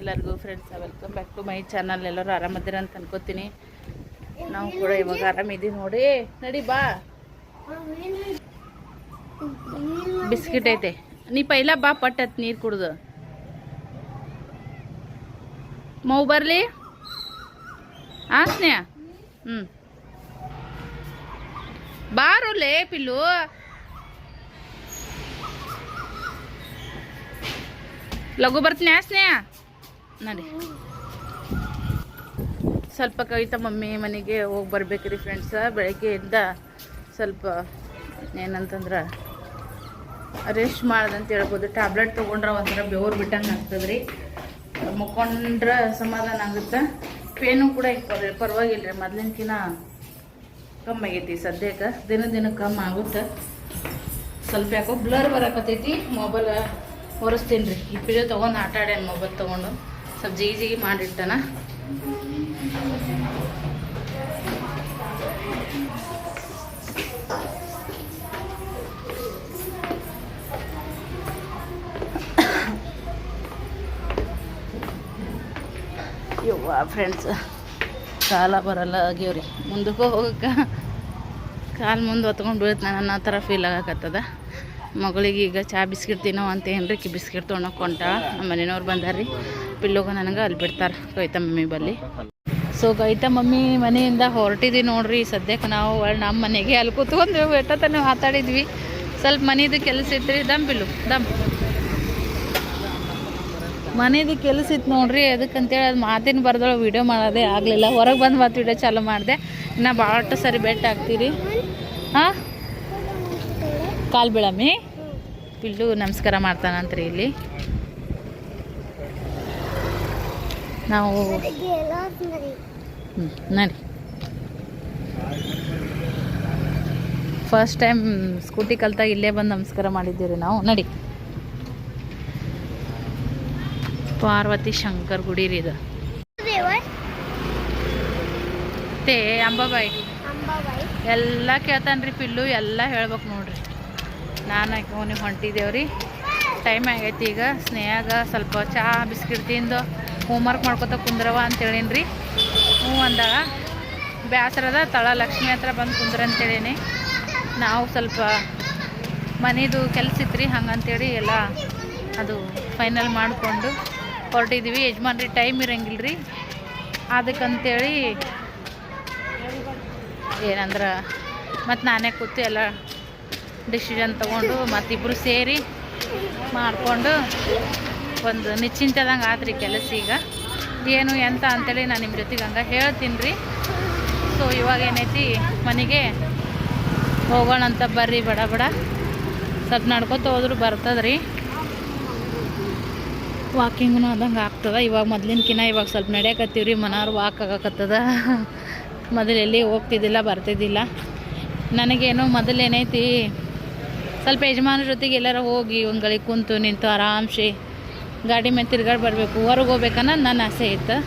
ಎಲ್ಲರಿಗೂ friends welcome back to my channel ಎಲ್ಲರೂ ಆರಾಮದಿರ ಅಂತ ಅನ್ಕೋತೀನಿ. ನಾವು ಕೂಡ ಇವಾಗ ಆರಾಮಿದ್ದೀವಿ ನೋಡಿ. ನಡಿ ಬಾ. ಬಿಸ್ಕಿಟ್ ಐತೆ. ನೀ ಪೈಲ ಬಾ ಪಟ್ಟ ನೀರು ಕುಡ್ದು. ಮೌ ಬರ್ಲಿ? ಆ, ಸ್ನೇಹ? ಹ್ಞೂ ಬಾರೋಲೇ ಪಿಲ್ಲು. ಲಘು ಬರ್ತೀನಿ ಆ ಸ್ನೇಹ? ನಡಿ. ಸ್ವಲ್ಪ ಕವಿತ ಮಮ್ಮಿ ಮನೆಗೆ ಹೋಗಿ ಬರ್ಬೇಕ್ರಿ ಫ್ರೆಂಡ್ಸ ಬೆಳಗ್ಗೆಯಿಂದ ಸ್ವಲ್ಪ ಏನಂತಂದ್ರೆ ರೆಸ್ಟ್ ಮಾಡ್ದಂತ ಹೇಳ್ಬೋದು. ಟ್ಯಾಬ್ಲೆಟ್ ತೊಗೊಂಡ್ರೆ ಒಂಥರ ಬೆವರು ಬಿಟ್ಟಂಗೆ ರೀ ಮುಕ್ಕೊಂಡ್ರೆ ಸಮಾಧಾನ ಆಗುತ್ತೆ. ಪೇನು ಕೂಡ ಈಗ ಪರ್ ಪರವಾಗಿಲ್ಲ ರೀ ಕಮ್ಮಿ ಆಗೈತಿ ಸದ್ಯಕ್ಕೆ. ದಿನ ದಿನ ಕಮ್ಮಿ ಆಗುತ್ತೆ. ಸ್ವಲ್ಪ ಯಾಕೋ ಬ್ಲರ್ ಬರಕತ್ತೈತಿ. ಮೊಬೈಲ್ ಒರೆಸ್ತೀನಿ ರೀ ಈ ಪಿಡಿಯೋ ತೊಗೊಂಡು ಆಟ ಮೊಬೈಲ್ ತೊಗೊಂಡು. ಸ್ವಲ್ಪ ಜಿಗಿ ಜಿಗಿ ಮಾಡಿಟ್ಟನ. ಫ್ರೆಂಡ್ಸ್ ಕಾಲ ಬರಲ್ಲ ಆಗ್ಯವ್ರಿ. ಮುಂದಕ್ಕೆ ಹೋಗಕ್ಕೆ ಕಾಲು ಮುಂದೆ ಹೊತ್ಕೊಂಡು ಬೀಳುತ್ತೆ ನನ್ನ ಥರ ಫೀಲ್ ಆಗಕತ್ತದ. ಮಗಳಿಗೆ ಈಗ ಚಾ ಬಿಸ್ಕಿಟ್ ತಿನ್ನೋ ಅಂತ ಏನ್ರಿ, ಕಿ ಬಿಸ್ಕಿಟ್ ತೊಗೊಂಡೋಗ್ಕೊಂಟ ನಮ್ಮ ಮನೆಯವ್ರು ಬಂದಾರ್ರಿ. ಪಿಲ್ಲೋಗ ನನಗೆ ಅಲ್ಲಿ ಬಿಡ್ತಾರೆ ಗೈತಾ ಮಮ್ಮಿ ಬಲ್ಲಿ. ಸೊ ಗೈತಾ ಮಮ್ಮಿ ಮನೆಯಿಂದ ಹೊರಟಿದ್ವಿ ನೋಡ್ರಿ, ಸದ್ಯಕ್ಕೆ ನಾವು ನಮ್ಮ ಮನೆಗೆ ಅಲ್ಲಿ ಕೂತ್ಕೊಂಡು ಬೆಟ್ಟತನ ಮಾತಾಡಿದ್ವಿ. ಸ್ವಲ್ಪ ಮನೆದು ಕೆಲಸ ಇತ್ತು ದಮ್ ಪಿಲ್ಲು, ದಮ್. ಮನೆಯದು ಕೆಲಸ ಇತ್ತು ನೋಡ್ರಿ ಅದಕ್ಕಂತೇಳಿ ಅದು ಮಾತಿನ ಬರ್ದೊಳ ವಿಡಿಯೋ ಮಾಡೋದೇ ಆಗಲಿಲ್ಲ. ಹೊರಗೆ ಬಂದು ಮತ್ತೆ ವಿಡಿಯೋ ಚಾಲೂ ಮಾಡಿದೆ. ಇನ್ನು ಭಾಳಷ್ಟು ಸರಿ ಬೆಟ್ಟ ಆಗ್ತೀರಿ. ಹಾಂ? ಕಾಲು ಬೀಳಮ್ಮಿ? ಪಿಲ್ಲು ನಮಸ್ಕಾರ ಮಾಡ್ತಾನಂತ್ರಿ ಇಲ್ಲಿ. ನಾವು ನಡಿ. ಫಸ್ಟ್ ಟೈಮ್ ಸ್ಕೂಟಿ ಕಲ್ತಾಗ ಇಲ್ಲೇ ಬಂದು ನಮಸ್ಕಾರ ಮಾಡಿದ್ದೀವಿ ರೀ ನಾವು. ನಡಿ. ಪಾರ್ವತಿ ಶಂಕರ್ ಗುಡಿ ರೀ ಇದು. ತೇ, ಅಂಬಾಬಾಯಿ. ಎಲ್ಲ ಕೇಳ್ತಾನ್ರಿ ಪಿಲ್ಲು, ಎಲ್ಲ ಹೇಳ್ಬೇಕು ನೋಡ್ರಿ. ನಾನು ಅವನಿಗೆ ಹೊಂಟಿದ್ದೇವ್ರಿ ಟೈಮ್ ಆಗೈತಿ ಈಗ. ಸ್ನೇಹಾಗ ಸ್ವಲ್ಪ ಚಹಾ ಬಿಸ್ಕಿಟ್ ತಿಂದು ಹೋಮ್ವರ್ಕ್ ಮಾಡ್ಕೊತ ಕುಂದ್ರವ ಅಂತ ಹೇಳೀನಿ ಹ್ಞೂ ಅಂದಾಗ, ಬ್ಯಾಸರದ ತಳ ಲಕ್ಷ್ಮಿ ಹತ್ರ ಬಂದು ಕುಂದ್ರ ಅಂತೇಳೀನಿ. ನಾವು ಸ್ವಲ್ಪ ಮನೇದು ಕೆಲಸ ಇತ್ತು ರೀ ಹಂಗಂತೇಳಿ ಎಲ್ಲ ಅದು ಫೈನಲ್ ಮಾಡಿಕೊಂಡು ಹೊರಟಿದ್ದೀವಿ ಯಜಮಾನ್ರಿ ಟೈಮ್ ಇರಂಗಿಲ್ಲ ರೀ ಅದಕ್ಕಂತೇಳಿ ಏನಂದ್ರೆ, ಮತ್ತು ನಾನೇ ಕೂತು ಎಲ್ಲ ಡಿಸಿಷನ್ ತೊಗೊಂಡು ಮತ್ತಿಬ್ಬರು ಸೇರಿ ಮಾಡಿಕೊಂಡು ಒಂದು ನಿಶ್ಚಿಂತದಂಗೆ ಆದ್ರಿ ಕೆಲಸ ಈಗ. ಏನು, ಎಂತ ಅಂತೇಳಿ ನಾನು ನಿಮ್ಮ ಜೊತೆಗೆ ಹಂಗೆ ಹೇಳ್ತೀನಿ ರೀ ಸೊ ಇವಾಗ ಏನೈತಿ, ಮನೆಗೆ ಹೋಗೋಣ ಅಂತ ಬರ್ರಿ, ಬಡ ಬಡ. ಸ್ವಲ್ಪ ನಡ್ಕೊತ ಹೋದ್ರು ಬರ್ತದ್ರಿ. ವಾಕಿಂಗ್ನು ಅದಂಗೆ ಆಗ್ತದ. ಇವಾಗ ಮೊದ್ಲಿನ್ಕಿನ ಇವಾಗ ಸ್ವಲ್ಪ ನಡೆಯಕತ್ತೀವಿ ರೀ ಮನಾರು ವಾಕ್ ಆಗಕತ್ತದ. ಮೊದಲು ಎಲ್ಲಿ ಹೋಗ್ತಿದ್ದಿಲ್ಲ, ಬರ್ತಿದ್ದಿಲ್ಲ. ನನಗೇನು ಮೊದಲೇನೈತಿ ಸ್ವಲ್ಪ ಯಜಮಾನ ಜೊತೆಗೆ ಎಲ್ಲಾರ ಹೋಗಿ ಒಂದು ಗಳಿಗೆ ಕುಂತು ನಿಂತು ಆರಾಮ್ಸೆ ಗಾಡಿ ಮೇಲೆ ತಿರ್ಗಾಡಿ ಬರಬೇಕು ಹೊರಗೆ ಹೋಗ್ಬೇಕನ್ನೋದು ನನ್ನ ಆಸೆ ಇತ್ತು.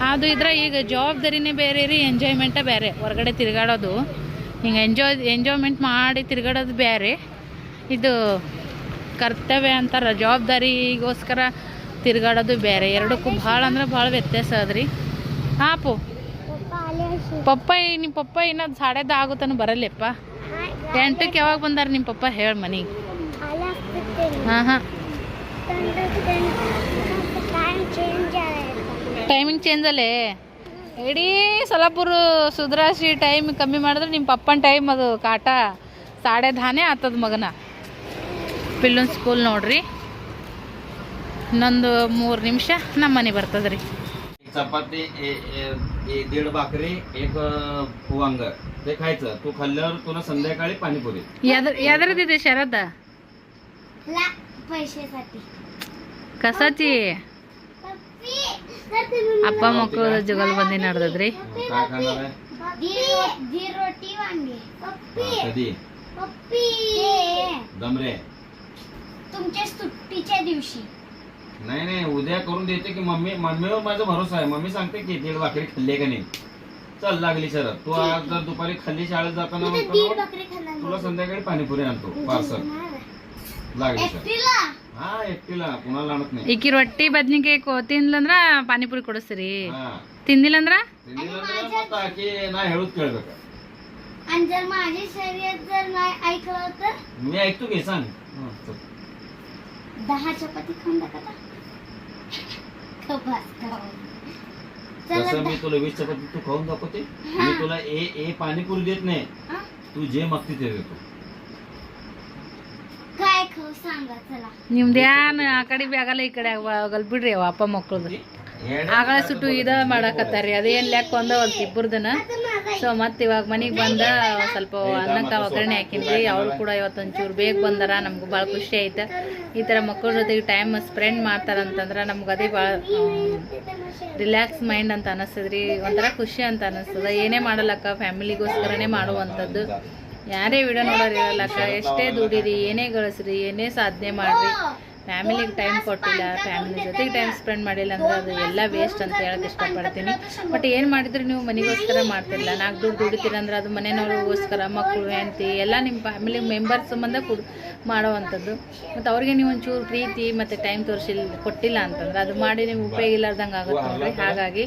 ಅದು ಇದ್ರೆ ಈಗ ಜವಾಬ್ದಾರಿನೇ ಬೇರೆ ರೀ ಎಂಜಾಯ್ಮೆಂಟೇ ಬೇರೆ. ಹೊರಗಡೆ ತಿರ್ಗಾಡೋದು. ಹಿಂಗೆ ಎಂಜಾಯ್ ಎಂಜಾಯ್ಮೆಂಟ್ ಮಾಡಿ ತಿರ್ಗಾಡೋದು ಬೇರೆ. ಇದು ಕರ್ತವ್ಯ ಅಂತಾರೆ ಜವಾಬ್ದಾರಿಗೋಸ್ಕರ ತಿರ್ಗಾಡೋದು ಬೇರೆ. ಎರಡಕ್ಕೂ ಭಾಳ ಅಂದ್ರೆ ಭಾಳ ವ್ಯತ್ಯಾಸ ಅದ್ರಿ. ಹಾಪು ಪಪ್ಪಾಯಿ ನಿಮ್ಮ ಪಪ್ಪ ಇನ್ನೊಂದು ಸಾಡೆದ ಆಗುತ್ತಾನು ಬರಲ್ಲಪ್ಪ. ಎಂಟಕ್ಕೆ ಯಾವಾಗ ಬಂದಾರ ನಿಮ್ಮ ಪಪ್ಪ? ಹೇಳಿ ಮನೆಗೆ. ಹಾಂ ಹಾಂ. ಟೈಮಿಂಗ್ ಚೇಂಜ್ ಅಲ್ಲೇ ಇಡೀ ಸೊಲಾಪುರ ಸುಧಾರಿಸಿ ಟೈಮ್ ಕಮ್ಮಿ ಮಾಡಿದ್ರೆ ನಿಮ್ಮ ಪಪ್ಪನ ಟೈಮ್ ಅದು ಕಾಟ ಸಾಡೆ ಧಾನೆ ಆತದ ಮಗನ ಪಿಲ್ಲನ್ ಸ್ಕೂಲ್ ನೋಡ್ರಿ ಇನ್ನೊಂದು ಮೂರು ನಿಮಿಷ ನಮ್ಮ ಮನೆ ಬರ್ತದ್ರಿ एक चपाती ए- ए- ए- दीड भाकरी एक अ, वांग ते खायचं तू खाल्ल्यावर तुला संध्याकाळी पाणीपुरी ಯಾವ್ದ್ರ ಯಾವ್ದ್ರದಿದೆ ಶರದ पैशासाठी ಕಸಾಚಿ ಅಪ್ಪ ಮಕ್ಕಳು ಜುಗಲ್ಬಂದಿ ನಡೆದದ್ರಿ काय खाणार आहे दी रोटी वांगे पप्पी हा, कधी पप्पी दमरे तुमच्या सुट्टीच्या दिवशी नाही नाही उद्या करून देते की मम्मी मम्मीवर माझा भरोसा आहे मम्मी सांगते की दीड भाकरी खाल्ली का नाही चल लागली शरद तू आज जर दुपारी खाल्ली शाळेत जाताना तू तर म्हणतो दीड ना, बकरी खाणार तुला संध्याकाळी पाणीपुरी आणतो पार्सल लागली शरद एकटीला ಹಾ ಎಟ್ಟಿಲ್ಲ ಕುಣಲ್ ಅಣತ್ನಿ ಈಕಿ ರೊಟ್ಟಿ ಬದ್ನಿಕಾಯಿ ಕೋ ತಿನ್ಲಂದ್ರ ಪಾನಿಪುರಿ ಕೊಡಿಸ್ರಿ ಹಾ ತಿಂದಿಲ್ಲ ಅಂದ್ರ ತಿಂದಿಲ್ಲ ಅಂದ್ರೆ ಮತ್ತ್ ಆಕಿ ನಾ ಹೇಳುದ್ ಕೇಳ್ಬೇಕ आणि जर माझी शर्यत जर नाही ऐकलं तर मी ऐकतो की सांग हं, चल. दहा चपाती खाऊन टाका बस चला तसं मी तुला वीस चपाती तू खाऊन दाखवते मी तुला ए ए पाणीपुरी देत नाही हा? तू जे मागते ते देतो काय खाऊ सांगा चला ನಿಮ್ದು ಯಾನ್ ಆ ಕಡೆ ಬಿ ಆಗಲ್ಲ ಈ ಕಡೆ ಆಗಲ್ಲ ಬಿಡ್ರಿ ಅವ ಅಪ್ಪ ಮಕ್ಕಳದು ಆಗಳ ಸುಟ್ಟು ಇದ ಮಾಡಾಕತ್ತಾರ್ರಿ ಅದೇನ್ ಲೆಕ್ಕ ಒಂದ ಒಂದ್ ಇಬ್ಬರದನ आता माझा ಸೊ ಮತ್ತೆ ಇವಾಗ ಮನೆಗೆ ಬಂದ ಒಂದ್ ಸ್ವಲ್ಪ ಅನ್ನಕ್ಕ ಒಗ್ಗರಣೆ ಹಾಕಿನ್ರಿ ಅವ್ರು ಕೂಡ ಇವತ್ತು ಒಂಚೂರು ಬೇಗ ಬಂದಾರ ನಮ್ಗೂ ಭಾಳ ಖುಷಿ ಆಯ್ತು ಈ ಥರ ಮಕ್ಕಳ ಜೊತೆಗೆ ಟೈಮ್ ಸ್ಪೆಂಡ್ ಮಾಡ್ತಾರಂತಂದ್ರೆ ನಮ್ಗೆ ಅದೇ ಭಾಳ ರಿಲ್ಯಾಕ್ಸ್ ಮೈಂಡ್ ಅಂತ ಅನಿಸ್ತದ್ರಿ ಒಂಥರ ಖುಷಿ ಅಂತ ಅನಿಸ್ತದ ಏನೇ ಮಾಡಲಕ್ಕ ಫ್ಯಾಮಿಲಿಗೋಸ್ಕರನೇ ಮಾಡುವಂಥದ್ದು ಯಾರೇ ವಿಡಿಯೋ ನೋಡೋರು ಇರಲ್ಲಕ್ಕ ಎಷ್ಟೇ ದುಡೀರಿ, ಏನೇ ಗಳಿಸ್ರಿ, ಏನೇ ಸಾಧನೆ ಮಾಡ್ರಿ, ಫ್ಯಾಮಿಲಿಗೆ ಟೈಮ್ ಕೊಟ್ಟಿಲ್ಲ, ಫ್ಯಾಮಿಲಿ ಜೊತೆಗೆ ಟೈಮ್ ಸ್ಪೆಂಡ್ ಮಾಡಿಲ್ಲ ಅಂದರೆ ಅದು ಎಲ್ಲ ವೇಸ್ಟ್ ಅಂತ ಹೇಳಕ್ಕೆ ಇಷ್ಟಪಡ್ತೀನಿ. ಬಟ್ ಏನು ಮಾಡಿದ್ರು ನೀವು ಮನೆಗೋಸ್ಕರ ಮಾಡ್ತಿರಲ್ಲ ನಾಲ್ಕು ದುಡ್ಡು ದುಡಿತೀರ ಅಂದ್ರೆ ಅದು ಮನೆಯವ್ರಿಗೋಸ್ಕರ ಮಕ್ಕಳು, ಹೆಂಡತಿ, ಎಲ್ಲ ನಿಮ್ಮ ಫ್ಯಾಮಿಲಿ ಮೆಂಬರ್ಸ್ ಸಂಬಂಧ ಕುಡ್ ಮಾಡೋವಂಥದ್ದು. ಮತ್ತು ಅವ್ರಿಗೆ ನೀವು ಒಂಚೂರು ಪ್ರೀತಿ ಮತ್ತು ಟೈಮ್ ತೋರಿಸಿಲ್ಲ ಕೊಟ್ಟಿಲ್ಲ ಅಂತಂದ್ರೆ ಅದು ಮಾಡಿ ನಿಮ್ಗೆ ಉಪಯೋಗ ಇಲ್ಲಾರ್ದಂಗೆ ಆಗುತ್ತೆ ಹಾಗಾಗಿ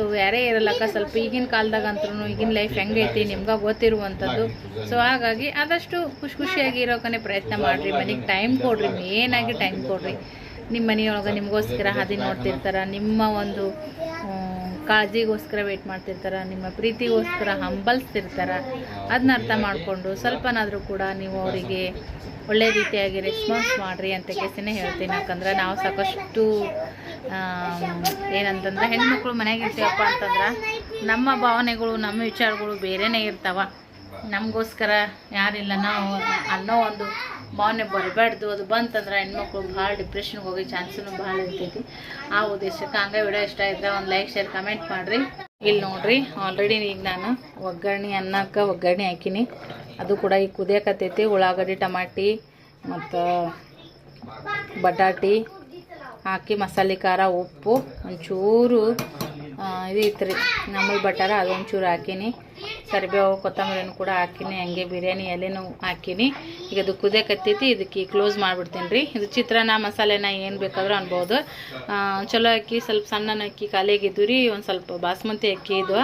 ಸೊ ಯಾರೇ ಇರಲ್ಲಕ್ಕ ಸ್ವಲ್ಪ ಈಗಿನ ಕಾಲದಾಗ ಅಂತೂ ಈಗಿನ ಲೈಫ್ ಹೆಂಗೈತಿ ನಿಮ್ಗೆ ಗೊತ್ತಿರುವಂಥದ್ದು. ಸೊ ಹಾಗಾಗಿ ಆದಷ್ಟು ಖುಷಿ ಖುಷಿಯಾಗಿ ಇರೋಕನೆ ಪ್ರಯತ್ನ ಮಾಡಿರಿ. ಮನೆಗೆ ಟೈಮ್ ಕೊಡ್ರಿ ಮೇನಾಗಿ ಟೈಮ್ ಕೊಡ್ರಿ. ನಿಮ್ಮ ಮನೆಯೊಳಗೆ ನಿಮಗೋಸ್ಕರ ಹಾದಿ ನೋಡ್ತಿರ್ತಾರೆ, ನಿಮ್ಮ ಒಂದು ಕಾಳಜಿಗೋಸ್ಕರ ವೇಟ್ ಮಾಡ್ತಿರ್ತಾರೆ, ನಿಮ್ಮ ಪ್ರೀತಿಗೋಸ್ಕರ ಹಂಬಲ್ಸ್ತಿರ್ತಾರ. ಅದನ್ನ ಅರ್ಥ ಮಾಡಿಕೊಂಡು ಸ್ವಲ್ಪನಾದರೂ ಕೂಡ ನೀವು ಅವರಿಗೆ ಒಳ್ಳೆ ರೀತಿಯಾಗಿ ರೆಸ್ಪಾನ್ಸ್ ಮಾಡಿರಿ ಅಂತ ಕೇಸಿನೇ ಹೇಳ್ತೀನಿ. ಯಾಕಂದ್ರೆ ನಾವು ಸಾಕಷ್ಟು ಏನಂತಂದ್ರೆ ಹೆಣ್ಮಕ್ಳು ಮನೆಗೆ ಇರ್ತೀವಪ್ಪ ಅಂತಂದ್ರೆ ನಮ್ಮ ಭಾವನೆಗಳು, ನಮ್ಮ ವಿಚಾರಗಳು ಬೇರೆನೇ ಇರ್ತಾವ. ನಮಗೋಸ್ಕರ ಯಾರಿಲ್ಲ ನಾವು ಅನ್ನೋ ಒಂದು ಭಾವನೆ ಬರಬಾರ್ದು. ಅದು ಬಂತಂದ್ರೆ ಹೆಣ್ಮಕ್ಳು ಭಾಳ ಡಿಪ್ರೆಷನ್ಗೆ ಹೋಗೋ ಚಾನ್ಸನ್ನು ಭಾಳ ಇರ್ತೈತಿ. ಆ ಉದ್ದೇಶಕ್ಕೆ ಹಂಗೆ ವಿಡಿಯೋ ಇಷ್ಟ ಇದ್ರೆ ಒಂದು ಲೈಕ್, ಶೇರ್, ಕಮೆಂಟ್ ಮಾಡಿರಿ. ಇಲ್ಲಿ ನೋಡ್ರಿ ಆಲ್ರೆಡಿ ಈಗ ನಾನು ಒಗ್ಗರಣೆ ಅನ್ನಕ್ಕೆ ಒಗ್ಗರಣೆ ಹಾಕಿನಿ. ಅದು ಕೂಡ ಈಗ ಕುದಿಯಕತ್ತೈತಿ. ಉಳ್ಳಾಗಡ್ಡಿ, ಟಮಾಟಿ ಮತ್ತು ಬಟಾಟಿ. ಹಾಕಿ ಮಸಾಲೆ ಖಾರ, ಉಪ್ಪು, ಒಂಚೂರು ಇದು ಇತ್ತು ರೀ ನಮ್ಮಲ್ಲಿ ಬಟಾರ ಅದೊಂಚೂರು ಹಾಕೀನಿ. ಕರಿಬೇವು, ಕೊತ್ತಂಬರಿನೂ ಕೂಡ ಹಾಕಿನಿ, ಹಂಗೆ ಬಿರಿಯಾನಿ ಎಲೆನೂ ಹಾಕಿನಿ. ಈಗ ಅದು ಕುದಿಯಕತ್ತೈತಿ, ಇದಕ್ಕೆ ಕ್ಲೋಸ್ ಮಾಡಿಬಿಡ್ತೀನಿ ರೀ. ಇದು ಚಿತ್ರಾನ್ನ ಮಸಾಲೆನ ಏನು ಬೇಕಾದ್ರೂ ಅನ್ಬೋದು. ಚಲೋ ಅಕ್ಕಿ, ಸ್ವಲ್ಪ ಸಣ್ಣನ ಅಕ್ಕಿ ಖಾಲಿಯಾಗಿದ್ದು ರೀ, ಒಂದು ಸ್ವಲ್ಪ ಬಾಸ್ಮತಿ ಅಕ್ಕಿ ಇದು.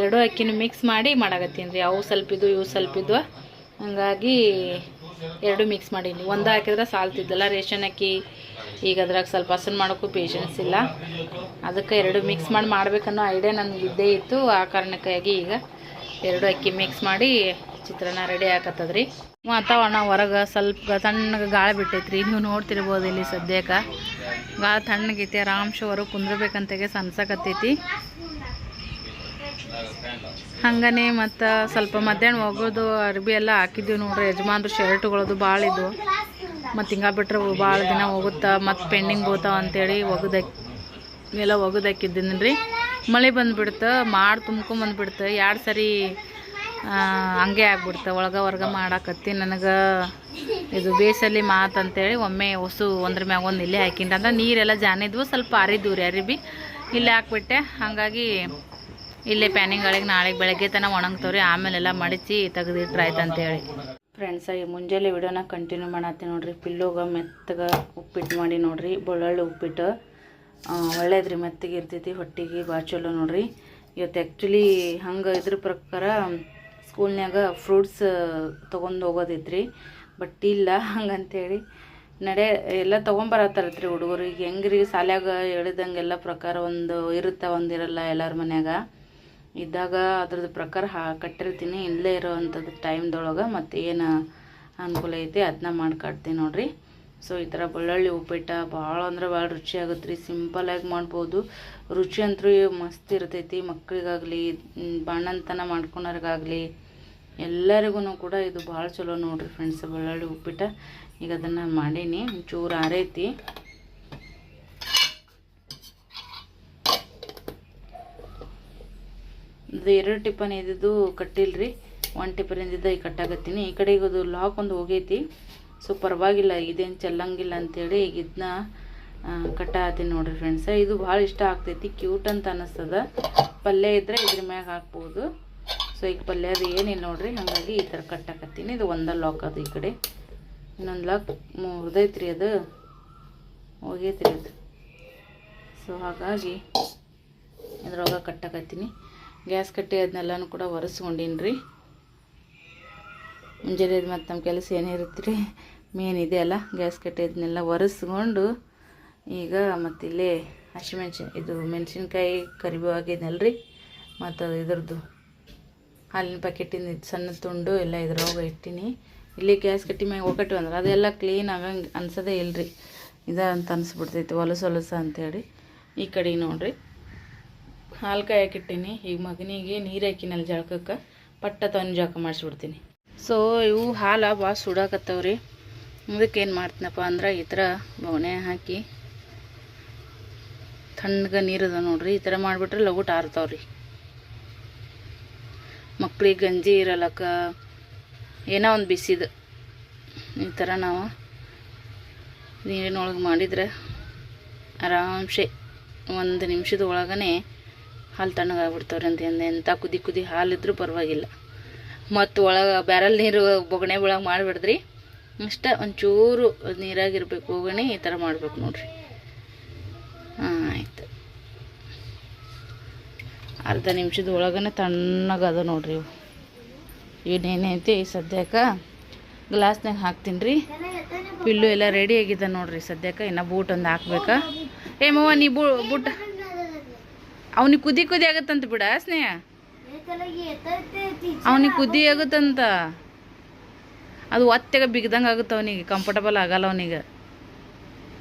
ಎರಡೂ ಅಕ್ಕಿನೂ ಮಿಕ್ಸ್ ಮಾಡಿ ಮಾಡಾಕತ್ತೀನಿ ರೀ. ಅವು ಸ್ವಲ್ಪ ಇದು ಇವು ಸ್ವಲ್ಪ ಇದು ಹಂಗಾಗಿ ಎರಡು ಮಿಕ್ಸ್ ಮಾಡೀನಿ. ಒಂದು ಹಾಕಿದ್ರೆ ಸಾಲ್ತಿದ್ದಲ್ಲ ರೇಷನ್ ಅಕ್ಕಿ ಈಗ ಅದ್ರಾಗ ಸ್ವಲ್ಪ ಹಸನ್ ಮಾಡೋಕ್ಕೂ ಪೇಷನ್ಸ್ ಇಲ್ಲ. ಅದಕ್ಕೆ ಎರಡು ಮಿಕ್ಸ್ ಮಾಡಿ ಮಾಡಬೇಕನ್ನೋ ಐಡಿಯಾ ನನಗೆ ಇದ್ದೇ ಇತ್ತು. ಆ ಕಾರಣಕ್ಕಾಗಿ ಈಗ ಎರಡು ಅಕ್ಕಿ ಮಿಕ್ಸ್ ಮಾಡಿ ಚಿತ್ರಾನ್ನ ರೆಡಿ ಆಕತ್ತದ್ರಿ ವಾತಾವರಣ ಹೊರಗೆ ಸ್ವಲ್ಪ ತಣ್ಣಗೆ ಗಾಳಿ ಬಿಟ್ಟೈತ್ರಿ. ನೀವು ನೋಡ್ತಿರ್ಬೋದು ಇಲ್ಲಿ ಸದ್ಯಕ್ಕೆ. ಗಾಳಿ ತಣ್ಣಗೈತಿ ಆರಾಮ್ಸೆ ಹೊರಗೆ ಕುಂದ್ರಬೇಕಂತಾಗೆ ಸನ್ಸಕತ್ತೈತಿ ಹಂಗನೆ ಮತ್ತು ಸ್ವಲ್ಪ ಮಧ್ಯಾಹ್ನ ಹೋಗೋದು ಅರ್ಬಿ ಎಲ್ಲ ಹಾಕಿದ್ದೀವಿ ನೋಡ್ರಿ. ಯಜಮಾನ್ರು ಶರ್ಟ್ಗಳದು ಭಾಳ ಇದ್ವು. ಮತ್ತು ಹಿಂಗೆ ಬಿಟ್ರೆ ಭಾಳ ದಿನ ಹೋಗುತ್ತಾ. ಮತ್ತು ಪೆಂಡಿಂಗ್ ಹೋಗ್ತಾವ ಅಂತೇಳಿ ಒಗದಾಕಿ ಎಲ್ಲ ಒಗದಾಕಿದ್ದೀನಿ ರೀ ಮಳೆ ಬಂದುಬಿಡ್ತು, ಮಾಡಿ ತುಂಬ್ಕೊಂಬಂದ್ಬಿಡ್ತು ಎರಡು ಸರಿ ಹಂಗೆ ಆಗ್ಬಿಡ್ತು. ಒಳಗೆ ಹೊರ್ಗೆ ಮಾಡಾಕತ್ತಿ. ನನಗೆ ಇದು ಬೇಸಲ್ಲಿ ಮಾತು ಅಂತೇಳಿ ಒಮ್ಮೆ ಹೊಸು ಒಂದ್ರ ಮ್ಯಾಗ ಒಂದು ಇಲ್ಲೇ ಹಾಕಿಂಡ ಅಂದ್ರೆ ನೀರೆಲ್ಲ ಜಾನಿದ್ವು. ಸ್ವಲ್ಪ ಅರಿದ್ವು ರೀ ಅರಿಬಿ. ಇಲ್ಲೇ ಹಾಕ್ಬಿಟ್ಟೆ. ಹಾಗಾಗಿ ಇಲ್ಲೇ ಪ್ಯಾನಿಂಗ್ ಒಳಗೆ ನಾಳೆಗೆ ಬೆಳಗ್ಗೆ ತನಕ ಒಣಗ್ತವ್ರಿ. ಆಮೇಲೆಲ್ಲ ಮಡಚಿ ತೆಗೆದಿಟ್ರೆ ಆಯ್ತು ಅಂತೇಳಿ. ಫ್ರೆಂಡ್ಸ್ ಈ ಮುಂಜಾನೆ ವಿಡಿಯೋನ ಕಂಟಿನ್ಯೂ ಮಾಡತ್ತೀನಿ ನೋಡ್ರಿ. ಪಿಲ್ಲೋಗ ಮೆತ್ತಗೆ ಉಪ್ಪಿಟ್ಟು ಮಾಡಿ ನೋಡ್ರಿ. ಬೆಳ್ಳುಳ್ಳಿ ಉಪ್ಪಿಟ್ಟು ಒಳ್ಳೇದ್ರಿ, ಮೆತ್ತಗೆ ಇರ್ತೈತಿ, ಹೊಟ್ಟಿಗೆ ಭಾಳ ಚಲೋ ನೋಡ್ರಿ. ಇವತ್ತು ಆ್ಯಕ್ಚುಲಿ ಹಂಗೆ ಇದ್ರ ಪ್ರಕಾರ ಸ್ಕೂಲ್ನಾಗ ಫ್ರೂಟ್ಸ್ ತೊಗೊಂಡು ಹೋಗೋದಿತ್ರಿ. ಬಟ್ ಇಲ್ಲ ಹಂಗಂತೇಳಿ ನಡೆ, ಎಲ್ಲ ತೊಗೊಂಬರತ್ತಾರತ್ರಿ ಹುಡುಗರಿಗೆ ಹೆಂಗ್ರಿ? ಸಾಲ್ಯಾಗ ಹೇಳಿದಂಗೆಲ್ಲ ಪ್ರಕಾರ ಒಂದು ಇರುತ್ತೆ, ಒಂದಿರಲ್ಲ ಎಲ್ಲರ ಮನ್ಯಾಗ. ಇದ್ದಾಗ ಅದ್ರದ್ದು ಪ್ರಕಾರ ಹಾ ಕಟ್ಟಿರ್ತೀನಿ, ಇಲ್ಲೇ ಇರೋವಂಥದ್ದು ಟೈಮ್ದೊಳಗೆ ಮತ್ತು ಏನು ಅನುಕೂಲ ಐತಿ ಅದನ್ನ ಮಾಡ್ಕಾಡ್ತೀನಿ ನೋಡಿರಿ. ಸೊ ಈ ಥರ ಬೆಳ್ಳುಳ್ಳಿ, ಉಪ್ಪಿಟ್ಟು ಭಾಳ ಅಂದ್ರೆ ಭಾಳ ರುಚಿ ಆಗುತ್ತೆ ರೀ ಸಿಂಪಲಾಗಿ ಮಾಡ್ಬೋದು. ರುಚಿ ಅಂತೂ ಮಸ್ತ್ ಇರ್ತೈತಿ. ಮಕ್ಕಳಿಗಾಗಲಿ ಬಾಣಂತನ ಮಾಡ್ಕೊಳೋರಿಗಾಗಲಿ ಎಲ್ಲರಿಗೂ ಕೂಡ ಇದು ಭಾಳ ಚಲೋ ನೋಡಿರಿ ಫ್ರೆಂಡ್ಸ್ ಬೆಳ್ಳುಳ್ಳಿ, ಉಪ್ಪಿಟ್ಟು. ಈಗ ಅದನ್ನು ಮಾಡೀನಿ. ಚೂರು ಆರೈತಿ. ಇದು ಎರಡು ಟಿಪ್ಪನ್ ಇದ್ದಿದ್ದು ಕಟ್ಟಿಲ್ರಿ. ಒಂದು ಇದ್ದಿದ್ದು ಈಗ ಕಟ್ಟಾಕತ್ತೀನಿ. ಈ ಕಡೆ ಅದು ಲಾಕ್ ಒಂದು ಹೋಗೈತಿ. ಸೊ ಪರವಾಗಿಲ್ಲ, ಇದೇನು ಚೆಲ್ಲಂಗಿಲ್ಲ ಅಂತೇಳಿ ಈಗ ಇದನ್ನ ಕಟ್ಟಾಕತ್ತೀನಿ ನೋಡಿರಿ ಫ್ರೆಂಡ್ಸ ಇದು ಭಾಳ ಇಷ್ಟ ಆಗ್ತೈತಿ. ಕ್ಯೂಟ್ ಅಂತ ಅನ್ನಿಸ್ತದ ಪಲ್ಯ ಇದ್ದರೆ ಇದ್ರ ಮ್ಯಾಗ ಹಾಕ್ಬೋದು. ಸೊ ಈಗ ಪಲ್ಯ ಅದು ಏನಿಲ್ಲ ನೋಡ್ರಿ. ಹಾಗಾಗಿ ಈ ಥರ ಕಟ್ಟಾಕತ್ತೀನಿ. ಇದು ಒಂದ ಲಾಕ್ ಅದು ಈ ಕಡೆ. ಇನ್ನೊಂದು ಲಾಕ್ ಮುರಿದೈತ್ರಿ ಅದು. ಹೋಗೈತ್ರಿ ಅದು. ಸೊ ಹಾಗಾಗಿ ಇದ್ರೊಳಗೆ ಕಟ್ಟಕತ್ತೀನಿ. ಗ್ಯಾಸ್ ಕಟ್ಟಿ ಅದನ್ನೆಲ್ಲನೂ ಕೂಡ ಒರೆಸ್ಕೊಂಡೀನಿ ರೀ ಮುಂಜಾನೆ ಮತ್ತು ನಮ್ಮ ಕೆಲಸ ಏನಿರುತ್ತೆ ರೀ ಮೇನ್ ಇದೆ ಅಲ್ಲ, ಗ್ಯಾಸ್ ಕಟ್ಟಿ ಅದನ್ನೆಲ್ಲ ಒರೆಸ್ಕೊಂಡು ಈಗ ಮತ್ತಿಲ್ಲೇ ಹಸಿಮೆಣ್ಸಿನ ಇದು ಮೆಣಸಿನ್ಕಾಯಿ ಕರಿಬೇವು ಆಗಿದ್ನಲ್ಲ ರೀ ಮತ್ತು ಇದ್ರದ್ದು ಹಾಲಿನ ಪ್ಯಾಕೆಟಿಂದ ಇದು ಸಣ್ಣ ತುಂಡು ಎಲ್ಲ ಇದ್ರೊಳಗೆ ಇಟ್ಟೀನಿ. ಇಲ್ಲಿ ಗ್ಯಾಸ್ ಕಟ್ಟಿ ಮ್ಯಾಗ ಒಗ್ಗಟ್ಟು ಅಂದ್ರೆ ಅದೆಲ್ಲ ಕ್ಲೀನ್ ಆಗಂಗೆ ಅನ್ಸೋದೇ ಇಲ್ರಿ. ಇದ ಅಂತ ಅನ್ಸ್ಬಿಡ್ತೈತಿ, ಹೊಲಸು ಹೊಲಸ ಅಂತೇಳಿ. ಈ ಕಡೆಗೆ ನೋಡ್ರಿ. ಹಾಲು ಕಾಯಕ್ಕಿಟ್ಟೀನಿ ಈಗ ಮಗನಿಗೆ ನೀರು ಹಾಕಿನಲ್ಲಿ ಜಳಕಕ್ಕೆ ಪಟ್ಟ ತವನ ಜಳಕ ಮಾಡಿಸ್ಬಿಡ್ತೀನಿ. ಸೊ ಇವು ಹಾಲು ಭಾಳ ಸುಡಾಕತ್ತವ್ರಿ. ಅದಕ್ಕೇನು ಮಾಡ್ತೀನಪ್ಪ ಅಂದ್ರೆ ಈ ಥರ ಬೊಗಣೆ ಹಾಕಿ ತಣ್ಣಗೆ ನೀರದ ನೋಡ್ರಿ. ಈ ಥರ ಮಾಡಿಬಿಟ್ರೆ ಲಘು ಆರ್ತಾವ್ರಿ ಮಕ್ಳಿಗೆ ಗಂಜಿ ಇರಲಕ್ಕ ಏನೋ ಒಂದು ಬಿಸಿದು ಈ ಥರ ನಾವು ನೀರಿನೊಳಗೆ ಮಾಡಿದ್ರೆ ಆರಾಮ್ಸೆ ಒಂದು ನಿಮಿಷದ ಒಳಗನೆ ಹಾಲು ತಣ್ಣಗಾಗ್ಬಿಡ್ತಾವ್ರಿ ಅಂತ ಎಂಥ ಕುದಿ ಕುದಿ ಹಾಲಿದ್ರೂ ಪರವಾಗಿಲ್ಲ. ಮತ್ತು ಒಳಗೆ ಬ್ಯಾರಲ್ ನೀರು ಬೊಗಣೆ ಒಳಗೆ ಮಾಡಿಬಿಡ್ದ್ರಿ. ಅಷ್ಟ ಒಂಚೂರು ನೀರಾಗಿರಬೇಕು ಬೊಗಣೆ ಈ ಥರ ಮಾಡ್ಬೇಕು ನೋಡ್ರಿ. ಹಾಂ, ಆಯಿತು. ಅರ್ಧ ನಿಮಿಷದ ಒಳಗನೆ ತಣ್ಣಗದ ನೋಡ್ರಿ ಇವು. ಇವನೇನೈತಿ ಸದ್ಯಕ್ಕೆ? ಗ್ಲಾಸ್ನಾಗ ಹಾಕ್ತೀನಿ ರೀ ಪಿಲ್ಲು ಎಲ್ಲ ರೆಡಿ ಆಗಿದೆ ನೋಡ್ರಿ ಸದ್ಯಕ್ಕೆ. ಇನ್ನು ಬೂಟ್ ಒಂದು ಹಾಕ್ಬೇಕಾ? ಏ ಮವ್ವ, ನೀ ಬೂ, ಬೂಟ್ ಅವ್ನಿಗೆ ಕುದಿ ಕುದಿ ಆಗತ್ತಂತ ಬಿಡ ಸ್ನೇಹ? ಅವನಿಗೆ ಕುದಿ ಆಗುತ್ತಂತ. ಅದು ಒತ್ತೆಗೆ ಬಿಗ್ದಂಗೆ ಆಗುತ್ತೆ ಅವನಿಗೆ ಕಂಫರ್ಟಬಲ್ ಆಗಲ್ಲ ಅವನಿಗೆ.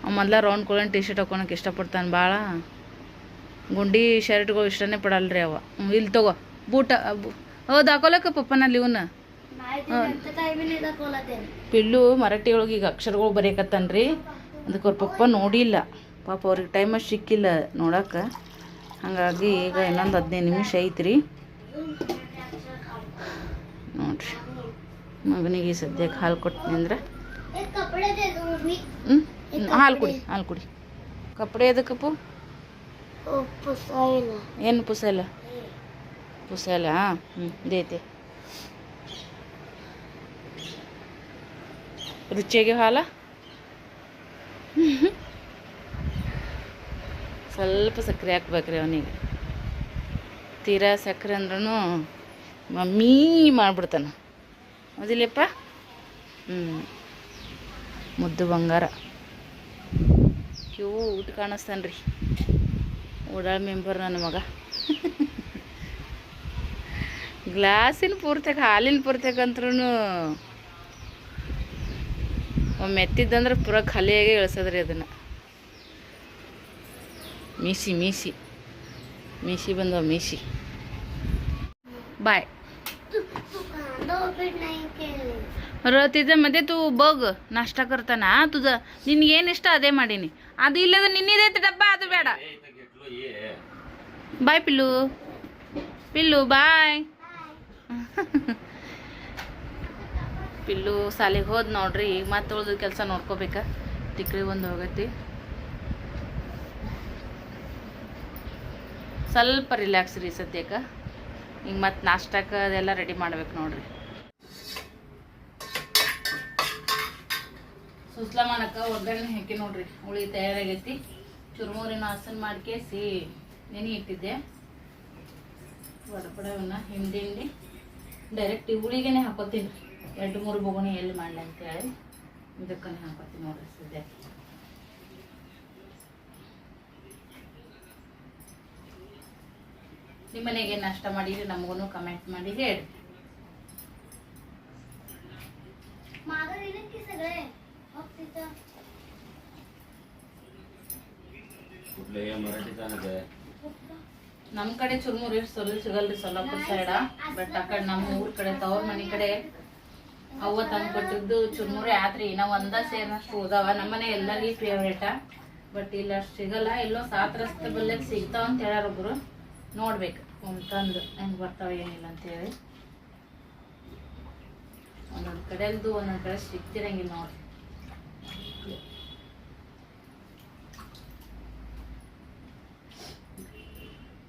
ಅವ ಮೊದಲ ರೌಂಡ್ ಕೊಳನ್ ಟಿ ಶರ್ಟ್ ಹಾಕೊಳಕ್ಕೆ ಇಷ್ಟಪಡ್ತಾನೆ ಭಾಳ ಗುಂಡಿ ಶರ್ಟ್ಗಳು ಇಷ್ಟನೇ ಪಡಲ್ರಿ ಅವ. ಇಲ್ಲಿ ತಗೋ ಬೂಟ ಹೌದು ಹಾಕೊಲಕ್ಕ ಪಪ್ಪನಲ್ಲಿ ಇವನ್ನ ಪಿಲ್ಲು ಮರಾಠಿ ಒಳಗೆ ಈಗ ಅಕ್ಷರಗಳು ಬರೆಯಕತ್ತಾನ್ರಿ. ಅದಕ್ಕೆ ಅವ್ರ ಪಪ್ಪ ನೋಡಿಲ್ಲ. ಪಾಪ ಅವ್ರಿಗೆ ಟೈಮ್ ಸಿಕ್ಕಿಲ್ಲ ನೋಡಕ್ಕೆ ಹಾಗಾಗಿ ಈಗ ಇನ್ನೊಂದು ಹದಿನೈದು ನಿಮಿಷ ಐತ್ರಿ. ನೋಡಿರಿ. ಮಗನಿಗೆ ಸದ್ಯಕ್ಕೆ ಹಾಲು ಕೊಡ್ತೀನಿ ಅಂದ್ರೆ? ಹಾಲು ಕುಡಿ ಹಾಲು ಕುಡಿ. ಕಪ್ಪಡೆ ಎದಕ್ಕಪ್ಪು ಏನು ಪುಸಲ ಪುಸಲ ಹ್ಞೂ ದೇತೆ ರುಚಿಯಾಗಿ ಹಾಲ? ಸ್ವಲ್ಪ ಸಕ್ಕರೆ ಹಾಕ್ಬೇಕ್ರಿ ಅವನಿಗೆ. ತೀರಾ ಸಕ್ಕರೆ ಅಂದ್ರೂ ಮಮ್ಮಿ ಮಾಡ್ಬಿಡ್ತಾನೆ. ಹೌದಿಲ್ಲಪ್ಪ? ಹ್ಞೂ ಮುದ್ದು ಬಂಗಾರ. ಕ್ಯೂಟ್ ಕಾಣಿಸ್ತಾನೆ ರೀ ಓಡಾಳ ಮೆಂಬರ್ ನನ್ನ ಮಗ. ಗ್ಲಾಸಿನ ಪೂರ್ತಿಯಾಗ ಹಾಲಿನ ಪೂರ್ತಿಯಾಗ ಅಂತ್ರೂ ಒಮ್ಮೆ ಎತ್ತಿದ್ದಂದ್ರೆ ಪೂರ ಖಾಲಿಯಾಗಿ ಇಳಿಸೋದ್ರಿ ಅದನ್ನು. ಮೀಸಿ ಮೀಸಿ ಮೀಸಿ ಬಂದ ಮೀಸಿ ಬಾಯ್ ರತಿದ ಮತ್ತೆ ತು ಬಗ್, ನಾಷ್ಟ ಕರ್ತಾನ? ತುಜ ನಿನ್ಗೇನು ಇಷ್ಟ ಅದೇ ಮಾಡೀನಿ. ಅದು ಇಲ್ಲದ ನಿನ್ನಿದೈತೆ ಡಬ್ಬ, ಅದು ಬೇಡ. ಬಾಯ್ ಪಿಲ್ಲು. ಪಿಲ್ಲು ಬಾಯ್ ಪಿಲ್ಲು ಸಾಲಿಗೆ ಹೋದ್ ನೋಡ್ರಿ, ಈಗ ಮತ್ತೆ ಉಳ್ದು ಕೆಲಸ ನೋಡ್ಕೋಬೇಕಾ. ತಿಕ್ಕಿ ಒಂದು ಹೋಗತಿ. ಸ್ವಲ್ಪ ರಿಲ್ಯಾಕ್ಸ್ ರೀ ಸದ್ಯಕ್ಕೆ. ಹಿಂಗೆ ಮತ್ತೆ ನಾಷ್ಟಕ್ಕೆ ಅದೆಲ್ಲ ರೆಡಿ ಮಾಡ್ಬೇಕು ನೋಡ್ರಿ. ಸುಸ್ಲಾ ಮಾಡಕ್ಕೆ ಒಗ್ಗರಣೆ ಹಾಕಿ ನೋಡ್ರಿ. ಹುಳಿ ತಯಾರಾಗೈತಿ. ಚುರುಮೂರಿನ ಹಸನ್ ಮಾಡ್ಕೇಸಿ ನೆನೆ ಇಟ್ಟಿದ್ದೆ. ವಡಪಡವನ್ನ ಹಿಂಡಿ ಹಿಂಡಿ ಡೈರೆಕ್ಟ್ ಹುಳಿಗೆನೆ ಹಾಕೋತೀನಿ. ಎರಡು ಮೂರು ಬೊಗಣಿ ಎಲ್ಲಿ ಮಾಡಲಿ ಅಂತೇಳಿ ಇದಕ್ಕನೇ ಹಾಕೋತೀನಿ ನೋಡ್ರಿ ಸದ್ಯ ನಿಮ್ಮ ಮನೆಗೆ ನಾಷ್ಟ ಮಾಡಿದ್ರೆ ನಮಗೂ ಕಮೆಂಟ್ ಮಾಡಿ ಹೇಳಿ. ನಮ್ ಕಡೆ ಚುರ್ಮುರಿ ಇಷ್ಟು ಸೊಲ್ ಸಿಗಲ್ರಿ ಸೊಲ್ಲಾಪುರ ಸೈಡ ಬಟ್ ಆ. ಕಡೆ ನಮ್ಮ ಊರ್ ಕಡೆ ತವ್ರ ಮನೆ ಕಡೆ ಅವ್ವ ತಂದು ಕೊಟ್ಟಿದ್ದು ಚುರ್ಮುರಿ ಆತ್ರಿ ಇನ್ನ ಒಂದ ಸೇರಿನಷ್ಟು ಹೋದಾವ. ನಮ್ಮನೆ ಎಲ್ಲರಿಗೂ ಫೇವ್ರೇಟ ಬಟ್ ಇಲ್ಲ ಸಿಗಲ್ಲ. ಎಲ್ಲೋ ಸಾತ್ರಸ್ತ ಬಲ್ಲೆಗ್ ಸಿಗ್ತಾವ ಅಂತ ಹೇಳಾರೊಬ್ರು ನೋಡ್ಬೇಕು. ಒಂದು ತಂದು ಹೆಂಗ್ ಬರ್ತಾವೆ ಏನಿಲ್ಲ ಅಂತೇಳಿ. ಒಂದೊಂದ್ ಕಡೆಯಲ್ದು ಒಂದೊಂದು ಕಡೆ ಸಿಗ್ತಿರಂಗಿಲ್ಲ ನೋಡಿ.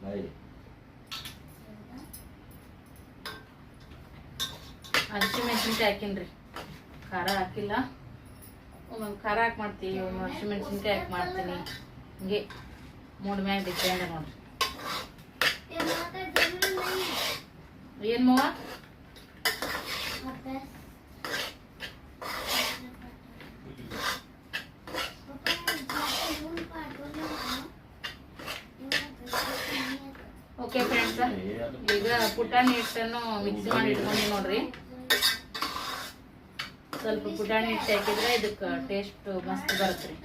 बाई ಹಸಿ ಮೆಣಸಿನ್ಕಾಯಿ ಹಾಕಿನ್ರಿ. ಖಾರ ಹಾಕಿಲ್ಲ. ಒಂದೊಂದು ಖಾರ ಹಾಕಿ ಮಾಡ್ತೀವಿ ಒಮ್ಮೆ ಹಸಿಮೆಣ್ಸಿನ್ಕಾಯಿ ಹಾಕಿ ಮಾಡ್ತೀನಿ. ಹಿಂಗೆ ಮೂಡ್ ಮ್ಯಾಗ ಡಿಪೆಂಡ್ ನೋಡ್ರಿ. ಏನ್ ಮವ ಓಕೆ ಫ್ರೆಂಡ್ಸ್ ಈಗ ಪುಟಾಣಿ ಹಿಟ್ಟನ್ನು ಮಿಕ್ಸ್ ಮಾಡಿ ಇಟ್ಕೊಂಡು ನೋಡ್ರಿ. ಸ್ವಲ್ಪ ಪುಟಾಣಿ ಹಿಟ್ಟು ಹಾಕಿದ್ರೆ ಇದಕ್ಕೆ ಟೇಸ್ಟ್ ಮಸ್ತ್ ಬರುತ್ತೆ ರೀ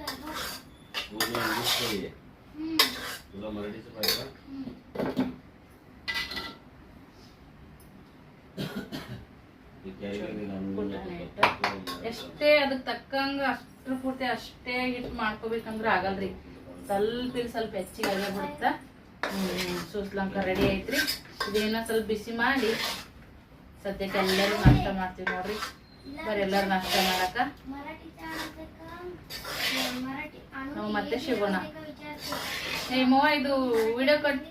ಎಷ್ಟೇ ಅದಕ್ಕೆ ತಕ್ಕಂಗ ಅಷ್ಟ್ರ ಪೂರ್ತಿ ಅಷ್ಟೇ ಹಿಟ್ ಮಾಡ್ಕೋಬೇಕಂದ್ರೆ ಆಗಲ್ರಿ. ಸ್ವಲ್ಪ ಸ್ವಲ್ಪ ಹೆಚ್ಚಿಗೆ ಎಲ್ಲ ಬಿಡುತ್ತಾ. ಸೂಸ್ಲಂಕ ರೆಡಿ ಐತ್ರಿ. ಇದೇನೋ ಸ್ವಲ್ಪ ಬಿಸಿ ಮಾಡಿ ಸದ್ಯಕ್ಕೆ ಎಲ್ಲರೂ ನಾಷ್ಟ ಮಾಡ್ತೀವಿ ನೋಡ್ರಿ. ಬರೀ ಎಲ್ಲರೂ ನಾಷ್ಟ ಮಾಡಕ. ನಾವು ಮತ್ತೆ ಸಿಗೋಣ ಏ ಮೋ ಇದು ವಿಡಿಯೋ ಕಟ್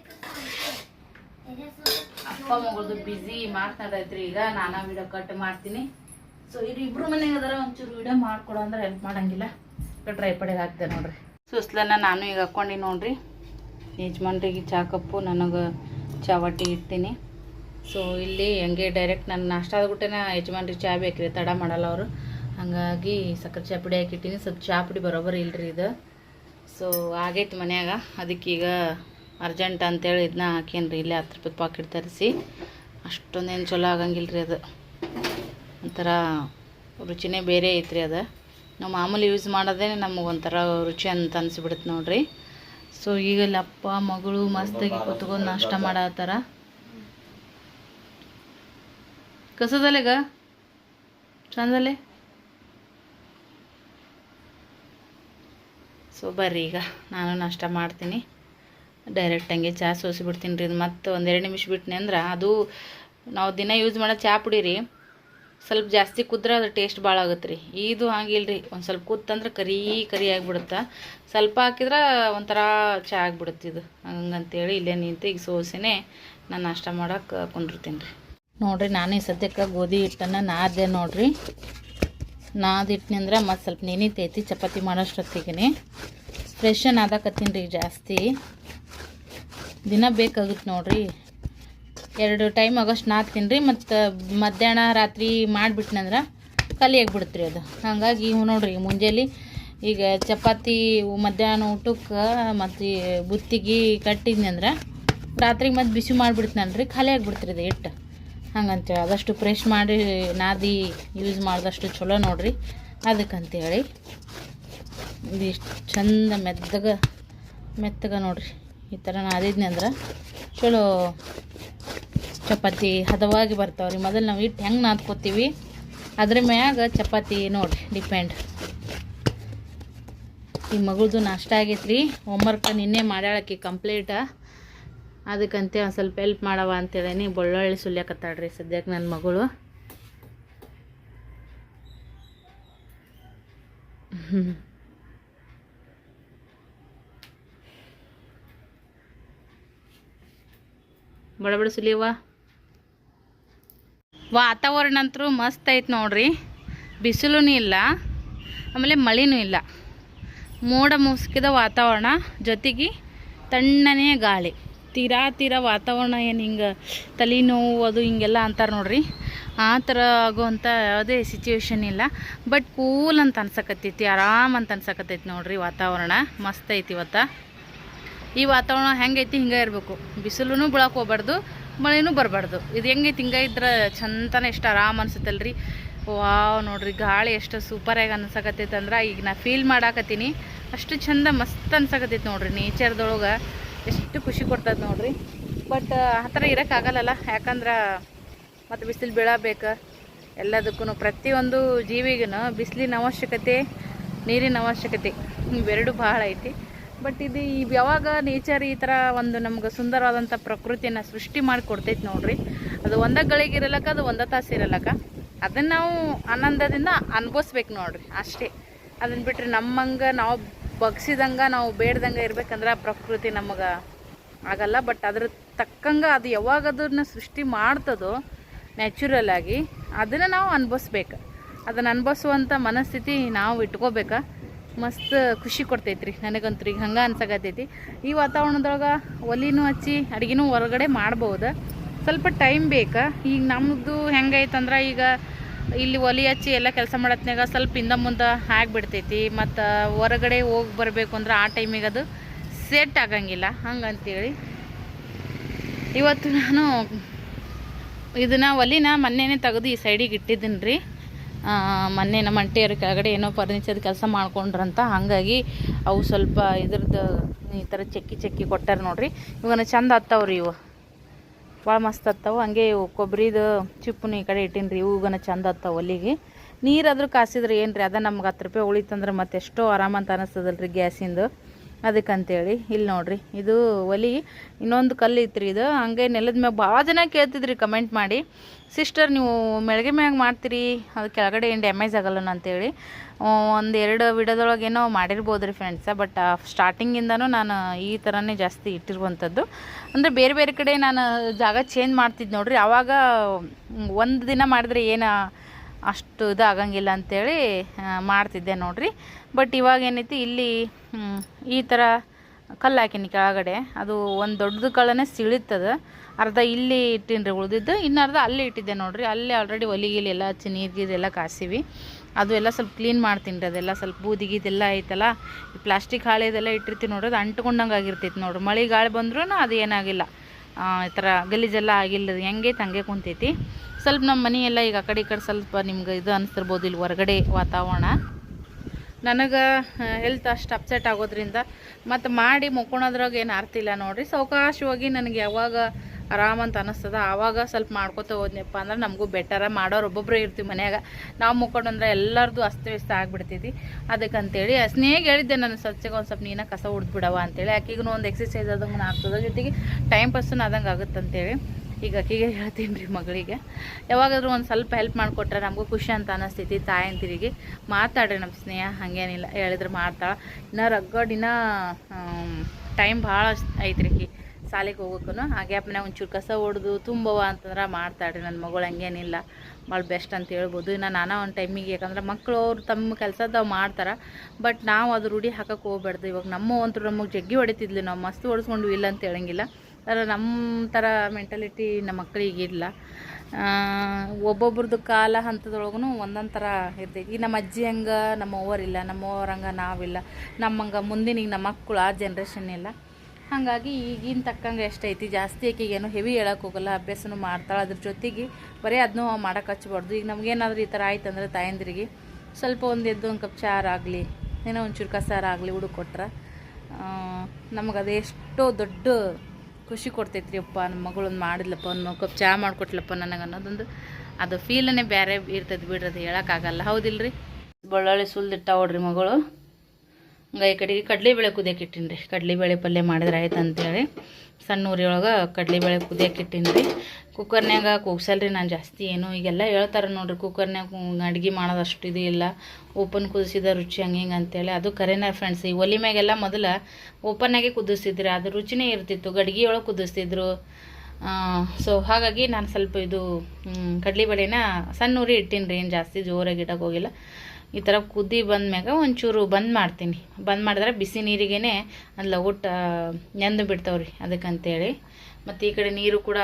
ಅಪ್ಪ ಮಗಳದು ಬಿಸಿ ಮಾತನಾಡೈತ್ರಿ. ಈಗ ನಾನಾ ವಿಡಿಯೋ ಕಟ್ ಮಾಡ್ತೀನಿ. ಸೊ ಇದು ಇಬ್ರು ಮನೆಗೆ ಅದರ, ಒಂಚೂರು ವಿಡಿಯೋ ಮಾಡ್ಕೊಡು ಅಂದ್ರೆ ಹೆಲ್ಪ್ ಮಾಡಂಗಿಲ್ಲ. ಟ್ರೈ ಪಡೆಗೆ ಹಾಕ್ತೆ ನೋಡ್ರಿ. ಸುಸ್ಲನ್ನ ನಾನು ಈಗ ಹಾಕ್ಕೊಂಡು ನೋಡ್ರಿ. ಯಜಮಾನ್ರಿಗೆ ಚಾ ಕಪ್ಪು, ನನಗೆ ಚಾವಟಿ ಇಡ್ತೀನಿ. ಸೊ ಇಲ್ಲಿ ಹಂಗೆ ಡೈರೆಕ್ಟ್ ನಾನು ನಾಷ್ಟ ಬಿಟ್ಟೆನ ಯಜಮಾನ್ರಿಗೆ ಚಾ ಬೇಕ್ರಿ, ತಡ ಮಾಡಲ್ಲ ಅವರು. ಹಾಗಾಗಿ ಸಕ್ಕರೆ ಚಾ ಪುಡಿ ಹಾಕಿಟ್ಟಿನಿ. ಸ್ವಲ್ಪ ಚಾ ಪುಡಿ ಬರೋಬ್ಬರಿ ಇಲ್ರಿ ಇದು. ಸೊ ಆಗೈತೆ ಮನ್ಯಾಗ. ಅದಕ್ಕೀಗ ಅರ್ಜೆಂಟ್ ಅಂತೇಳಿ ಇದನ್ನ ಹಾಕೇನ್ರಿ, ಇಲ್ಲೇ ಹತ್ತು ರೂಪಾಯಿ ಪಾಕೆಟ್ ತರಿಸಿ. ಅಷ್ಟೊಂದೇನು ಚಲೋ ಆಗಂಗಿಲ್ಲ ರೀ ಅದು. ಒಂಥರ ರುಚಿನೇ ಬೇರೆ ಐತ್ರಿ ಅದು. ನಾವು ಮಾಮೂಲಿ ಯೂಸ್ ಮಾಡೋದೇ ನಮಗೆ ಒಂಥರ ರುಚಿ ಅಂತ ಅನಿಸ್ಬಿಡುತ್ತೆ ನೋಡ್ರಿ. ಸೊ ಈಗ ಇಲ್ಲಿ ಅಪ್ಪ, ಮಗಳು ಮಸ್ತಾಗಿ ಕೂತ್ಕೊಂಡು ನಾಷ್ಟ ಮಾಡತ್ತಾರ. ಕಸದಲ್ಲೆಗ? ಚಂದಲೆ ಸೊ ಬರ್ರಿ ಈಗ. ನಾನು ನಾಷ್ಟ ಮಾಡ್ತೀನಿ. ಡೈರೆಕ್ಟ್ ಹಂಗೆ ಚಹಾ ಸೋಸಿ ಬಿಡ್ತೀನಿ ರೀ, ಇದು ಮತ್ತೆ ಒಂದೆರಡು ನಿಮಿಷ ಬಿಟ್ನಿ ಅಂದ್ರೆ ಅದು ನಾವು ದಿನ ಯೂಸ್ ಮಾಡೋ ಚಹಾ ಪುಡಿ ಸ್ವಲ್ಪ ಜಾಸ್ತಿ ಕುದ್ರೆ ಅದ್ರ ಟೇಸ್ಟ್ ಭಾಳ ಆಗುತ್ತೆ ರೀ. ಇದು ಹಾಗಿಲ್ರಿ ಒಂದು ಸ್ವಲ್ಪ ಕುತ್ತಂದ್ರೆ ಕರಿ ಕರಿ ಆಗಿಬಿಡುತ್ತೆ. ಸ್ವಲ್ಪ ಹಾಕಿದ್ರೆ ಒಂಥರ ಚಹಾ ಆಗಿಬಿಡುತ್ತೆ ಇದು. ಹಂಗಂತೇಳಿ ಇಲ್ಲೇ ನಿಂತು ಈಗ ಸೋಸಿನೇ ನಾನು ನಾಷ್ಟ ಮಾಡೋಕೆ ಕುಂದಿರ್ತೀನಿ ರೀ. ನೋಡಿರಿ, ನಾನು ಸದ್ಯಕ್ಕೆ ಗೋಧಿ ಹಿಟ್ಟನ್ನು ನಾದೆ ನೋಡಿರಿ. ನಾದಿಟ್ಟಿನಿ ಅಂದ್ರೆ ಮತ್ತು ಸ್ವಲ್ಪ ನೆನೀತೈತಿ ಚಪಾತಿ ಮಾಡೋಷ್ಟೊತ್ತಿಗೆ ಫ್ರೆಶ್ ನಾದಾಕತ್ತೀನಿ ರೀ ಜಾಸ್ತಿ. ದಿನ ಬೇಕಾಗುತ್ತೆ ನೋಡ್ರಿ. ಎರಡು ಟೈಮ್ ಆಗೋಷ್ಟು ನಾದ್ತೀನಿ ತಿನ್ರಿ ಮತ್ತು ಮಧ್ಯಾಹ್ನ ರಾತ್ರಿ ಮಾಡಿಬಿಟ್ನಂದ್ರೆ ಖಾಲಿ ಆಗಿಬಿಡುತ್ತೆ ರೀ ಅದು. ಹಾಗಾಗಿ ಇವು ನೋಡ್ರಿ ಮುಂಜಾನೆ ಈಗ ಚಪಾತಿ, ಮಧ್ಯಾಹ್ನ ಊಟಕ್ಕೆ ಮತ್ತು ಬುತ್ತಿಗೆ ಕಟ್ಟಿದ್ನಿ ಅಂದ್ರೆ ರಾತ್ರಿಗೆ ಮತ್ತೆ ಬಿಸಿ ಮಾಡಿಬಿಡ್ತೀನಲ್ರಿ ಖಾಲಿ ಆಗಿಬಿಡ್ತೀರಿ ಅದು ಹಿಟ್ಟು. ಹಂಗಂತೇಳಿ ಅದಷ್ಟು ಫ್ರೆಶ್ ಮಾಡಿ ನಾದಿ ಯೂಸ್ ಮಾಡಿದಷ್ಟು ಚಲೋ ನೋಡ್ರಿ. ಅದಕ್ಕಂತೇಳಿ ಇದಿಷ್ಟು ಚಂದ ಮೆತ್ತಗ ಮೆತ್ತಗ ನೋಡ್ರಿ. ಈ ಥರ ನಾದಿದ್ನಿ ಅಂದ್ರೆ ಚಲೋ ಚಪಾತಿ ಹದವಾಗಿ ಬರ್ತಾವ್ರಿ. ಮೊದಲು ನಾವು ಇಟ್ಟು ಹೆಂಗೆ ನಾದ್ಕೋತೀವಿ, ಅದ್ರ ಮ್ಯಾಗ ಚಪಾತಿ ನೋಡ್ರಿ, ಡಿಪೆಂಡ್. ಈ ಮಗಳದು ನಾಷ್ಟ ಆಗೈತೆ ರೀ ಹೋಮ್ವರ್ಕ್ ನಿನ್ನೆ ಮಾಡ್ಯಾಳಕ್ಕೆ ಕಂಪ್ಲೀಟ ಅದಕ್ಕಂತೆ ಒಂದು ಸ್ವಲ್ಪ ಹೆಲ್ಪ್ ಮಾಡವ ಅಂತೇಳೀನಿ. ಬೆಳ್ಳುಳ್ಳಿ ಸುಲ್ಯಾಕತ್ತಾಳ್ರಿ ಸದ್ಯಕ್ಕೆ ನನ್ನ ಮಗಳು. ಹ್ಮ್. ಬಡ ಬಡ ಸುಲಿಯವ್ವ ವಾತಾವರಣ ಅಂತೂ ಮಸ್ತ್ ಐತೆ ನೋಡ್ರಿ. ಬಿಸಿಲೂ ಇಲ್ಲ, ಆಮೇಲೆ ಮಳೆನೂ ಇಲ್ಲ. ಮೋಡ ಮುಸುಕಿದ ವಾತಾವರಣ, ಜೊತೆಗೆ ತಣ್ಣನೆ ಗಾಳಿ. ತೀರಾ ತೀರಾ ವಾತಾವರಣ ಏನು ಹಿಂಗೆ ತಲೆನೋವು ಅದು ಹಿಂಗೆಲ್ಲ ಅಂತಾರೆ ನೋಡ್ರಿ. ಆ ಥರ ಆಗುವಂಥ ಯಾವುದೇ ಸಿಚುವೇಶನ್ ಇಲ್ಲ. ಬಟ್ ಕೂಲ್ ಅಂತ ಅನ್ಸಕತ್ತೈತಿ, ಆರಾಮ್ ಅಂತ ಅನ್ಸಕತ್ತೈತಿ ನೋಡ್ರಿ ವಾತಾವರಣ. ಮಸ್ತ್ ಐತಿ ಇವತ್ತು. ಈ ವಾತಾವರಣ ಹೆಂಗೈತಿ ಹಿಂಗೆ ಇರಬೇಕು. ಬಿಸಿಲೂ ಬೀಳಕ್ಕೆ ಹೋಗ್ಬಾರ್ದು, ಮಳೆನೂ ಬರಬಾರ್ದು. ಇದು ಹೆಂಗೈತಿ ಹಿಂಗೆ ಇದ್ರೆ ಚಂದನೇ ಎಷ್ಟು ಆರಾಮ್ ಅನ್ಸುತ್ತಲ್ರಿ. ವಾವ್ ನೋಡ್ರಿ, ಗಾಳಿ ಎಷ್ಟು ಸೂಪರಾಗಿ ಅನ್ಸಕತ್ತೈತೆ ಅಂದ್ರೆ ಈಗ ನಾ ಫೀಲ್ ಮಾಡಾಕತ್ತೀನಿ. ಅಷ್ಟು ಚಂದ ಮಸ್ತ್ ಅನ್ಸಕತ್ತೈತೆ ನೋಡ್ರಿ ನೇಚರ್ದೊಳಗೆ ಎಷ್ಟು ಖುಷಿ ಕೊಡ್ತದೆ ನೋಡ್ರಿ. ಬಟ್ ಆ ಥರ ಇರೋಕ್ಕಾಗಲ್ಲ ಯಾಕಂದ್ರೆ ಮತ್ತು ಬಿಸಿಲು ಬೀಳಬೇಕು. ಎಲ್ಲದಕ್ಕೂ ಪ್ರತಿಯೊಂದು ಜೀವಿಗೂ ಬಿಸಿಲಿನ ಅವಶ್ಯಕತೆ, ನೀರಿನ ಅವಶ್ಯಕತೆ ಇವೆರಡು ಭಾಳ ಐತಿ. ಬಟ್ ಇದು ಯಾವಾಗ ನೇಚರ್ ಈ ಥರ ಒಂದು ನಮ್ಗೆ ಸುಂದರವಾದಂಥ ಪ್ರಕೃತಿಯನ್ನು ಸೃಷ್ಟಿ ಮಾಡಿ ಕೊಡ್ತೈತಿ ನೋಡ್ರಿ. ಅದು ಒಂದ ಗಳಿಗಿರಲಕ್ಕ ಅದು ಒಂದ ತಾಸು ಇರಲಕ್ಕ. ಅದನ್ನು ನಾವು ಆನಂದದಿಂದ ಅನ್ಭವಿಸ್ಬೇಕು ನೋಡ್ರಿ, ಅಷ್ಟೇ. ಅದನ್ನು ಬಿಟ್ಟರೆ ನಮ್ಮಂಗೆ ನಾವು ಬಗ್ಸಿದಂಗೆ, ನಾವು ಬೇಡ್ದಂಗೆ ಇರ್ಬೇಕಂದ್ರೆ ಪ್ರಕೃತಿ ನಮಗೆ ಆಗಲ್ಲ. ಬಟ್ ಅದ್ರ ತಕ್ಕಂಗೆ ಅದು ಯಾವಾಗ ಅದನ್ನ ಸೃಷ್ಟಿ ಮಾಡ್ತದೋ ನ್ಯಾಚುರಲ್ ಆಗಿ, ಅದನ್ನು ನಾವು ಅನ್ಭವಿಸ್ಬೇಕು. ಅದನ್ನು ಅನ್ಭವಿಸುವಂಥ ಮನಸ್ಥಿತಿ ನಾವು ಇಟ್ಕೋಬೇಕಾ. ಮಸ್ತ್ ಖುಷಿ ಕೊಡ್ತೈತ್ರಿ. ನನಗಂತೂ ಈಗ ಹಂಗೆ ಅನ್ಸಕತ್ತೈತಿ. ಈ ವಾತಾವರಣದೊಳಗೆ ಒಲಿನೂ ಹಚ್ಚಿ, ಅಡುಗೆನೂ ಹೊರಗಡೆ ಮಾಡ್ಬೋದು. ಸ್ವಲ್ಪ ಟೈಮ್ ಬೇಕಾ. ಈಗ ನಮ್ಮದು ಹೆಂಗೈತಂದ್ರೆ ಈಗ ಇಲ್ಲಿ ಒಲಿ ಹಚ್ಚಿ ಎಲ್ಲ ಕೆಲಸ ಮಾಡತ್ನಾಗ ಸ್ವಲ್ಪ ಹಿಂದ ಮುಂದೆ ಆಗಿಬಿಡ್ತೈತಿ. ಮತ್ತು ಹೊರಗಡೆ ಹೋಗಿ ಬರಬೇಕು ಅಂದ್ರೆ ಆ ಟೈಮಿಗೆ ಅದು ಸೆಟ್ ಆಗಂಗಿಲ್ಲ. ಹಂಗಂತೇಳಿ. ಇವತ್ತು ನಾನು ಇದನ್ನ ಒಲಿನ ಮೊನ್ನೆನೇ ತೆಗೆದು ಈ ಸೈಡಿಗೆ ಇಟ್ಟಿದ್ದೀನಿ ರೀ ಮೊನ್ನೆ ನಮ್ಮ ಅಂಟಿಯವ್ರ ಕೆಳಗಡೆ ಏನೋ ಫರ್ನಿಚರ್ ಕೆಲಸ ಮಾಡ್ಕೊಂಡ್ರಂತ, ಹಾಗಾಗಿ ಅವು ಸ್ವಲ್ಪ ಇದ್ರದ್ದು ಈ ಥರ ಚಕ್ಕಿ ಚಕ್ಕಿ ಕೊಟ್ಟಾರ ನೋಡ್ರಿ. ಇವನ್ನ ಚಂದ ಹತ್ತವ್ರಿ ಇವು. ಭಾಳ ಮಸ್ತ್ ಹತ್ತವು. ಹಂಗೆ ಇವು ಕೊಬ್ಬರಿದು ಚಿಪ್ಪುನು ಈ ಕಡೆ ಇಟ್ಟೀನಿ ರೀ ಇವುಗನ ಚಂದ ಹತ್ತವು ಒಲಿಗೆ. ನೀರಾದರೂ ಕಾಸಿದ್ರೆ ಏನು ರೀ ಅದ ನಮ್ಗೆ ಹತ್ತು ರೂಪಾಯಿ ಉಳಿತಂದ್ರೆ ಮತ್ತೆ ಎಷ್ಟೋ ಆರಾಮಂತ ರೀ ಗ್ಯಾಸಿಂದು. ಅದಕ್ಕಂತೇಳಿ ಇಲ್ಲಿ ನೋಡ್ರಿ. ಇದು ಒಲಿ. ಇನ್ನೊಂದು ಕಲ್ಲು ಇತ್ತು ರೀ ಇದು. ಹಂಗೆ ನೆಲದ ಮ್ಯಾಗ ಭಾಳ ಜನ ಕೇಳ್ತಿದ್ರಿ ಕಮೆಂಟ್ ಮಾಡಿ. ಸಿಸ್ಟರ್ ನೀವು ಮೆಳಗೆ ಮ್ಯಾಗ ಮಾಡ್ತೀರಿ. ಅದು ಕೆಳಗಡೆ ಏನು ಡ್ಯಾಮೇಜ್ ಆಗಲ್ಲ ಅಂತೇಳಿ. ಒಂದು ಎರಡು ವಿಡಿಯೋದೊಳಗೆ ಏನೋ ಮಾಡಿರ್ಬೋದು ರೀ ಫ್ರೆಂಡ್ಸ ಬಟ್ ಸ್ಟಾರ್ಟಿಂಗಿಂದನೂ ನಾನು ಈ ಥರನೇ ಜಾಸ್ತಿ ಇಟ್ಟಿರುವಂಥದ್ದು ಅಂದರೆ ಬೇರೆ ಬೇರೆ ಕಡೆ ನಾನು ಜಾಗ ಚೇಂಜ್ ಮಾಡ್ತಿದ್ದೆ ನೋಡ್ರಿ. ಆವಾಗ ಒಂದು ದಿನ ಮಾಡಿದ್ರೆ ಏನು ಅಷ್ಟು ಇದು ಆಗಂಗಿಲ್ಲ ಅಂಥೇಳಿ ಮಾಡ್ತಿದ್ದೆ ನೋಡ್ರಿ. ಬಟ್ ಇವಾಗ ಏನೈತಿ ಇಲ್ಲಿ ಈ ಥರ ಕಲ್ಲು ಹಾಕಿನಿ ಕೆಳಗಡೆ. ಅದು ಒಂದು ದೊಡ್ಡದು ಕಳ್ಳನೇ ಸಿಳಿತದ. ಅರ್ಧ ಇಲ್ಲಿ ಇಟ್ಟೀನಿ ರೀ ಉಳ್ದಿದ್ದು, ಇನ್ನು ಅರ್ಧ ಅಲ್ಲಿ ಇಟ್ಟಿದ್ದೆ ನೋಡಿರಿ. ಅಲ್ಲಿ ಆಲ್ರೆಡಿ ಒಲಿಗಿಲಿ ಎಲ್ಲ ಹಚ್ಚಿ, ನೀರು ಗೀರೆಲ್ಲ ಕಾಸಿವಿ. ಅದು ಎಲ್ಲ ಸ್ವಲ್ಪ ಕ್ಲೀನ್ ಮಾಡ್ತೀನಿ ರೀ ಅದೆಲ್ಲ. ಸ್ವಲ್ಪ ಬೂದಿ ಗೀದೆಲ್ಲ ಐತಲ್ಲ. ಈ ಪ್ಲಾಸ್ಟಿಕ್ ಹಾಳೆದೆಲ್ಲ ಇಟ್ಟಿರ್ತೀನಿ ನೋಡ್ರಿ, ಅದು ಅಂಟ್ಕೊಂಡಂಗೆ ಆಗಿರ್ತೈತಿ ನೋಡ್ರಿ. ಮಳೆ ಗಾಳಿ ಬಂದ್ರೂ ಅದು ಏನಾಗಿಲ್ಲ. ಈ ಥರ ಗಲೀಜೆಲ್ಲ ಆಗಿಲ್ಲ ಹೆಂಗೆ ತಂಗೆ ಕುಂತೈತಿ. ಸ್ವಲ್ಪ ನಮ್ಮ ಮನೆ ಎಲ್ಲ ಈಗ ಆ ಕಡೆ ಈ ಕಡೆ ಸ್ವಲ್ಪ ನಿಮ್ಗೆ ಇದು ಅನಿಸ್ತಿರ್ಬೋದು ಇಲ್ಲಿ ಹೊರಗಡೆ ವಾತಾವರಣ. ನನಗೆ ಹೆಲ್ತ್ ಅಷ್ಟು ಅಪ್ಸೆಟ್ ಆಗೋದ್ರಿಂದ ಮತ್ತು ಮಾಡಿ ಮುಕ್ಕೊಳೋದ್ರಾಗ ಏನು ಅರ್ಥ ನೋಡ್ರಿ. ಸಾವಕಾಶವಾಗಿ ನನಗೆ ಯಾವಾಗ ಆರಾಮಂತ ಅನ್ನಿಸ್ತದ ಆವಾಗ ಸ್ವಲ್ಪ ಮಾಡ್ಕೊತ ಹೋದ್ನಪ್ಪ ಅಂದ್ರೆ ನಮಗೂ ಬೆಟರ ಮಾಡೋರು ಒಬ್ಬೊಬ್ಬರೇ ಇರ್ತೀವಿ ಮನ್ಯಾಗ. ನಾವು ಮುಕ್ಕೊಂಡು ಅಂದ್ರೆ ಎಲ್ಲರದು ಅಸ್ತವ್ಯಸ್ತ ಆಗ್ಬಿಡ್ತೈತಿ ಅದಕ್ಕಂತೇಳಿ ಸ್ನೇಹ ಹೇಳಿದ್ದೆ ನಾನು ಸ್ವಚ್ಛಗೆ ಒಂದು ಸ್ವಲ್ಪ ನೀನು ಕಸ ಹೊಡ್ದ್ಬಿಡವ ಅಂತೇಳಿ. ಆಕೆಗೂ ಒಂದು ಎಕ್ಸಸೈಸ್ ಆದಂಗೆ ಆಗ್ತದೆ. ಜೊತೆಗೆ ಟೈಮ್ ಪಾಸನ್ನು ಆದಂಗೆ ಆಗುತ್ತಂತೇಳಿ. ಈಗ ಅಕ್ಕಿಗೆ ಹೇಳ್ತೀನಿ ರೀ ಮಗಳಿಗೆ. ಯಾವಾಗಾದ್ರೂ ಒಂದು ಸ್ವಲ್ಪ ಹೆಲ್ಪ್ ಮಾಡಿಕೊಟ್ರೆ ನಮಗೂ ಖುಷಿ ಅಂತ ಅನ್ನಿಸ್ತೈತಿ ತಾಯಂತಿರಿಗೆ ಮಾತಾಡ್ರಿ ನಮ್ಮ ಸ್ನೇಹ, ಹಾಗೇನಿಲ್ಲ. ಹೇಳಿದ್ರೆ ಮಾಡ್ತಾಳೆ. ಇನ್ನು ರಗ್ಗಡಿನ ಟೈಮ್ ಭಾಳ ಐತ್ರಿ ಆಕಿ ಸಾಲಿಗೆ ಹೋಗೋಕ್ಕೂ ಹಾಗೆ ಅಪ್ಪನೇ ಒಂಚೂರು ಕಸ ಹೊಡೆದು ತುಂಬವ ಅಂತಂದ್ರೆ ಮಾಡ್ತಾಳ್ರಿ ನನ್ನ ಮಗಳು ಹಂಗೇನಿಲ್ಲ. ಭಾಳ ಬೆಸ್ಟ್ ಅಂತ ಹೇಳ್ಬೋದು. ಇನ್ನು ನಾನಾ ಒಂದು ಟೈಮಿಗೆ ಯಾಕಂದ್ರೆ ಮಕ್ಕಳು ಅವ್ರು ತಮ್ಮ ಕೆಲಸದ ಮಾಡ್ತಾರೆ. ಬಟ್ ನಾವು ಅದು ರೂಢಿ ಹಾಕಕ್ಕೆ ಹೋಗ್ಬಾರ್ದು ಇವಾಗ ನಮ್ಮ ಅಂತೂ ನಮಗೆ ಜಗ್ಗಿ ಹೊಡಿತಿದ್ಲಿ. ನಾವು ಮಸ್ತ್ ಹೊಡೆಸ್ಕೊಂಡು ಇಲ್ಲ ಅಂತ ಹೇಳಂಗಿಲ್ಲ. ನಮ್ಮ ಥರ ಮೆಂಟಾಲಿಟಿ ನಮ್ಮ ಮಕ್ಕಳಿಗೆ ಇಲ್ಲ. ಒಬ್ಬೊಬ್ರದ್ದು ಕಾಲ ಹಂತದೊಳಗೂ ಒಂದೊಂದು ಥರ ಇರ್ತೈತಿ ಈಗ ನಮ್ಮ ಅಜ್ಜಿ ಹಂಗೆ, ನಮ್ಮ ಅವ್ವರಿಲ್ಲ ನಮ್ಮ ಅವ್ವರ ಹಂಗೆ ನಾವಿಲ್ಲ. ನಮ್ಮಂಗೆ ಮುಂದಿನ ಈಗ ನಮ್ಮ ಮಕ್ಕಳು ಆ ಜನ್ರೇಷನ್ ಇಲ್ಲ. ಹಾಗಾಗಿ ಈಗಿನ ತಕ್ಕಂಗೆ ಎಷ್ಟೈತಿ ಜಾಸ್ತಿ ಆಕೆಗೇನು ಹೆವಿ ಹೇಳಕ್ಕೆ ಹೋಗಲ್ಲ, ಅಭ್ಯಾಸನೂ ಮಾಡ್ತಾಳೆ. ಅದ್ರ ಜೊತೆಗೆ ಬರೀ ಅದನ್ನೂ ಮಾಡಕ್ಕೆ ಹಚ್ಬಾರ್ದು. ಈಗ ನಮಗೇನಾದ್ರೂ ಈ ಥರ ಆಯ್ತು ಅಂದರೆ ತಾಯಂದ್ರಿಗೆ ಸ್ವಲ್ಪ ಒಂದು ಎದ್ದು ಒಂದು ಕಪ್ ಆಗಲಿ, ಏನೋ ಒಂಚೂರು ಕಸಾರ ಆಗಲಿ ಹುಡುಕೊಟ್ರೆ ನಮಗದು ಎಷ್ಟೋ ದೊಡ್ಡ ಖುಷಿ ಕೊಡ್ತೈತ್ರಿ ಅಪ್ಪ ನಮ್ಮ ಮಗಳೊಂದು ಮಾಡಿದ್ಲಪ್ಪ, ಒಂದು ಕಪ್ ಚಹಾ ಮಾಡಿಕೊಟ್ಲಪ್ಪ ನನಗೆ ಅನ್ನೋದೊಂದು, ಅದು ಫೀಲನೇ ಬೇರೆ ಇರ್ತೈತೆ ಬಿಡ್ರಿ, ಅದು ಹೇಳೋಕ್ಕಾಗಲ್ಲ ಹೌದಿಲ್ರಿ? ಬಳ್ಳೊಳ್ಳಿ ಸುಲ್ದಿಟ್ಟ ನೋಡ್ರಿ ಮಗಳು. ಹಂಗೆ ಈ ಕಡೆಗೆ ಕಡಲೆಬೇಳೆ ಕುದಿಯೋಕೆ ರೀ ಕಡಲೆಬೇಳೆ ಪಲ್ಯ ಮಾಡಿದ್ರೆ ಆಯ್ತು ಅಂತೇಳಿ ಸಣ್ಣ ಊರಿಯೊಳಗೆ ಕಡಲೆಬೇಳೆ ಕುದಿಯೋಕೆ ರೀ ಕುಕ್ಕರ್ನ್ಯಾಗ ಕೂಗ್ಸಲ್ರಿ ನಾನು ಜಾಸ್ತಿ ಏನು ಈಗೆಲ್ಲ ಹೇಳ್ತಾರೆ ನೋಡ್ರಿ ಕುಕ್ಕರ್ನ್ಯಾಗ ಅಡ್ಗೆ ಮಾಡೋದು ಅಷ್ಟು ಇದು ಇಲ್ಲ. ಓಪನ್ ಕುದಿಸಿದ ರುಚಿ ಹಂಗೆ ಹಿಂಗೆ ಅಂತೇಳಿ. ಅದು ಕರೆನ ಫ್ರೆಂಡ್ಸ್ ಈ ಒಲಿ ಮ್ಯಾಗೆಲ್ಲ ಮೊದಲು ಓಪನ್ನಾಗೆ ಕುದಿಸ್ತಿದ್ರಿ ಅದು ರುಚಿನೇ ಇರ್ತಿತ್ತು. ಗಡಿಗೆಯೊಳಗೆ ಕುದಿಸ್ತಿದ್ರು. ಸೊ ಹಾಗಾಗಿ ನಾನು ಸ್ವಲ್ಪ ಇದು ಕಡಲೆಬೇಳೆನ ಸಣ್ಣ ಉರಿ ಇಟ್ಟೀನಿ ರೀ ಏನು ಜಾಸ್ತಿ ಜೋರಾಗಿ ಇಡೋಕೆ ಹೋಗಿಲ್ಲ. ಈ ಥರ ಕುದಿ ಬಂದ್ಮ್ಯಾಗ ಒಂಚೂರು ಬಂದ್ ಮಾಡ್ತೀನಿ. ಬಂದ್ ಮಾಡಿದ್ರೆ ಬಿಸಿ ನೀರಿಗೇ ಅದು ಊಟ ನೆಂದು ಬಿಡ್ತಾವ್ರಿ ಅದಕ್ಕಂತೇಳಿ. ಮತ್ತು ಈ ಕಡೆ ನೀರು ಕೂಡ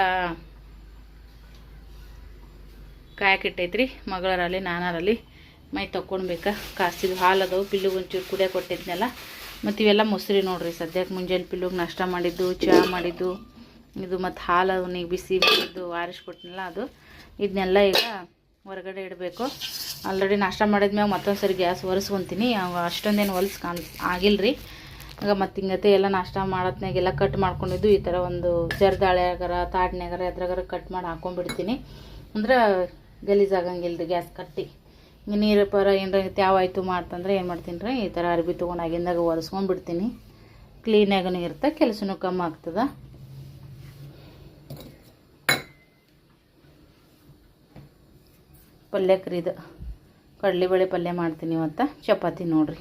ಕಾಯಕ್ಕಿಟ್ಟೈತ್ರಿ ಮಗಳರಲ್ಲಿ, ನಾನಾರಲ್ಲಿ ಮೈ ತಕ್ಕೊಳ್ಬೇಕಾ ಕಾಸಿದ್ದು ಹಾಲು ಅದಾವು ಪಿಲ್ಲುಗೆ ಒಂಚೂರು ಕುಡಿಯೋಕೆ ಕೊಟ್ಟಿದ್ನಲ್ಲ. ಮತ್ತು ಇವೆಲ್ಲ ಮೊಸರಿ ನೋಡ್ರಿ. ಸದ್ಯಕ್ಕೆ ಮುಂಜಾನೆ ಪಿಲ್ಲುಗೆ ನಾಷ್ಟ ಮಾಡಿದ್ದು ಚಹಾ ಮಾಡಿದ್ದು, ಇದು ಮತ್ತು ಹಾಲು ಅವನಿಗೆ ಬಿಸಿ ಮಾಡಿದ್ದು ಆರಿಸ್ಕೊಟ್ನಲ್ಲ ಅದು. ಇದನ್ನೆಲ್ಲ ಈಗ ಹೊರಗಡೆ ಇಡಬೇಕು. ಆಲ್ರೆಡಿ ನಾಷ್ಟ ಮಾಡಿದ್ಮ್ಯಾಗ ಮತ್ತೊಂದು ಸರಿ ಗ್ಯಾಸ್ ಒರೆಸ್ಕೊತೀನಿ. ಅಷ್ಟೊಂದೇನು ಹೊಲ್ಸ್ ಕಾಣ್ ಆಗಿಲ್ಲರಿ ಆಗ ಮತ್ತು ಹಿಂಗತೆ ಎಲ್ಲ ನಾಷ್ಟ ಮಾಡತ್ನಾಗೆಲ್ಲ ಕಟ್ ಮಾಡ್ಕೊಂಡಿದ್ದು. ಈ ಥರ ಒಂದು ಜರ್ದಾಳ್ಯಾಗಾರ ತಾಡ್ನ್ಯಾಗಾರ ಎದ್ರಾಗಾರ ಕಟ್ ಮಾಡಿ ಹಾಕೊಂಡ್ಬಿಡ್ತೀನಿ. ಅಂದ್ರೆ ಗಲೀಜ್ ಆಗಂಗಿಲ್ಲ ರೀ ಗ್ಯಾಸ್ ಕಟ್ಟಿ. ನೀರು ಪರ ಏನರ ತ್ಯಾವ ಆಯಿತು ಮಾಡ್ತಂದ್ರೆ ಏನು ಮಾಡ್ತೀನಿ ರೀ ಈ ಥರ ಅರ್ಬಿ ತೊಗೊಂಡು ಆಗಿಂದಾಗ ಒರೆಸ್ಕೊಂಡ್ಬಿಡ್ತೀನಿ. ಕ್ಲೀನಾಗೂ ಇರುತ್ತೆ ಕೆಲಸನೂ ಕಮ್ಮಿ ಆಗ್ತದೆ. ಪಲ್ಯಕ್ರಿ ಇದು ಕಡಲೆಬೇಳೆ ಪಲ್ಯ ಮಾಡ್ತೀನಿ ಇವತ್ತು. ಚಪಾತಿ ನೋಡ್ರಿ.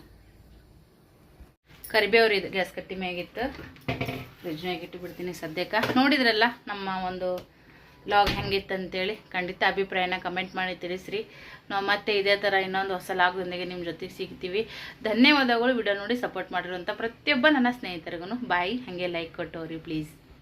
ಕರಿಬೇವ್ರಿ ಇದು ಗ್ಯಾಸ್ ಕಟ್ಟಿ ಮ್ಯಾಗಿತ್ತು. ಫ್ರಿಜ್ನಾಗ ಇಟ್ಟು ಬಿಡ್ತೀನಿ ಸದ್ಯಕ್ಕೆ. ನೋಡಿದ್ರಲ್ಲ ನಮ್ಮ ಒಂದು ಲಾಗ್ ಹೆಂಗಿತ್ತು ಅಂತೇಳಿ ಖಂಡಿತ ಅಭಿಪ್ರಾಯನ ಕಮೆಂಟ್ ಮಾಡಿ ತಿಳಿಸ್ರಿ. ನಾವು ಮತ್ತೆ ಇದೇ ಥರ ಇನ್ನೊಂದು ಹೊಸ ಲಾಗ್ದೊಂದಿಗೆ ನಿಮ್ಮ ಜೊತೆಗೆ ಸಿಗ್ತೀವಿ. ಧನ್ಯವಾದಗಳು. ವಿಡಿಯೋ ನೋಡಿ ಸಪೋರ್ಟ್ ಮಾಡಿರುವಂಥ ಪ್ರತಿಯೊಬ್ಬ ನನ್ನ ಸ್ನೇಹಿತರಿಗೂ ಬಾಯಿ ಹಾಗೆ ಲೈಕ್ ಕೊಟ್ಟವ್ರಿ ಪ್ಲೀಸ್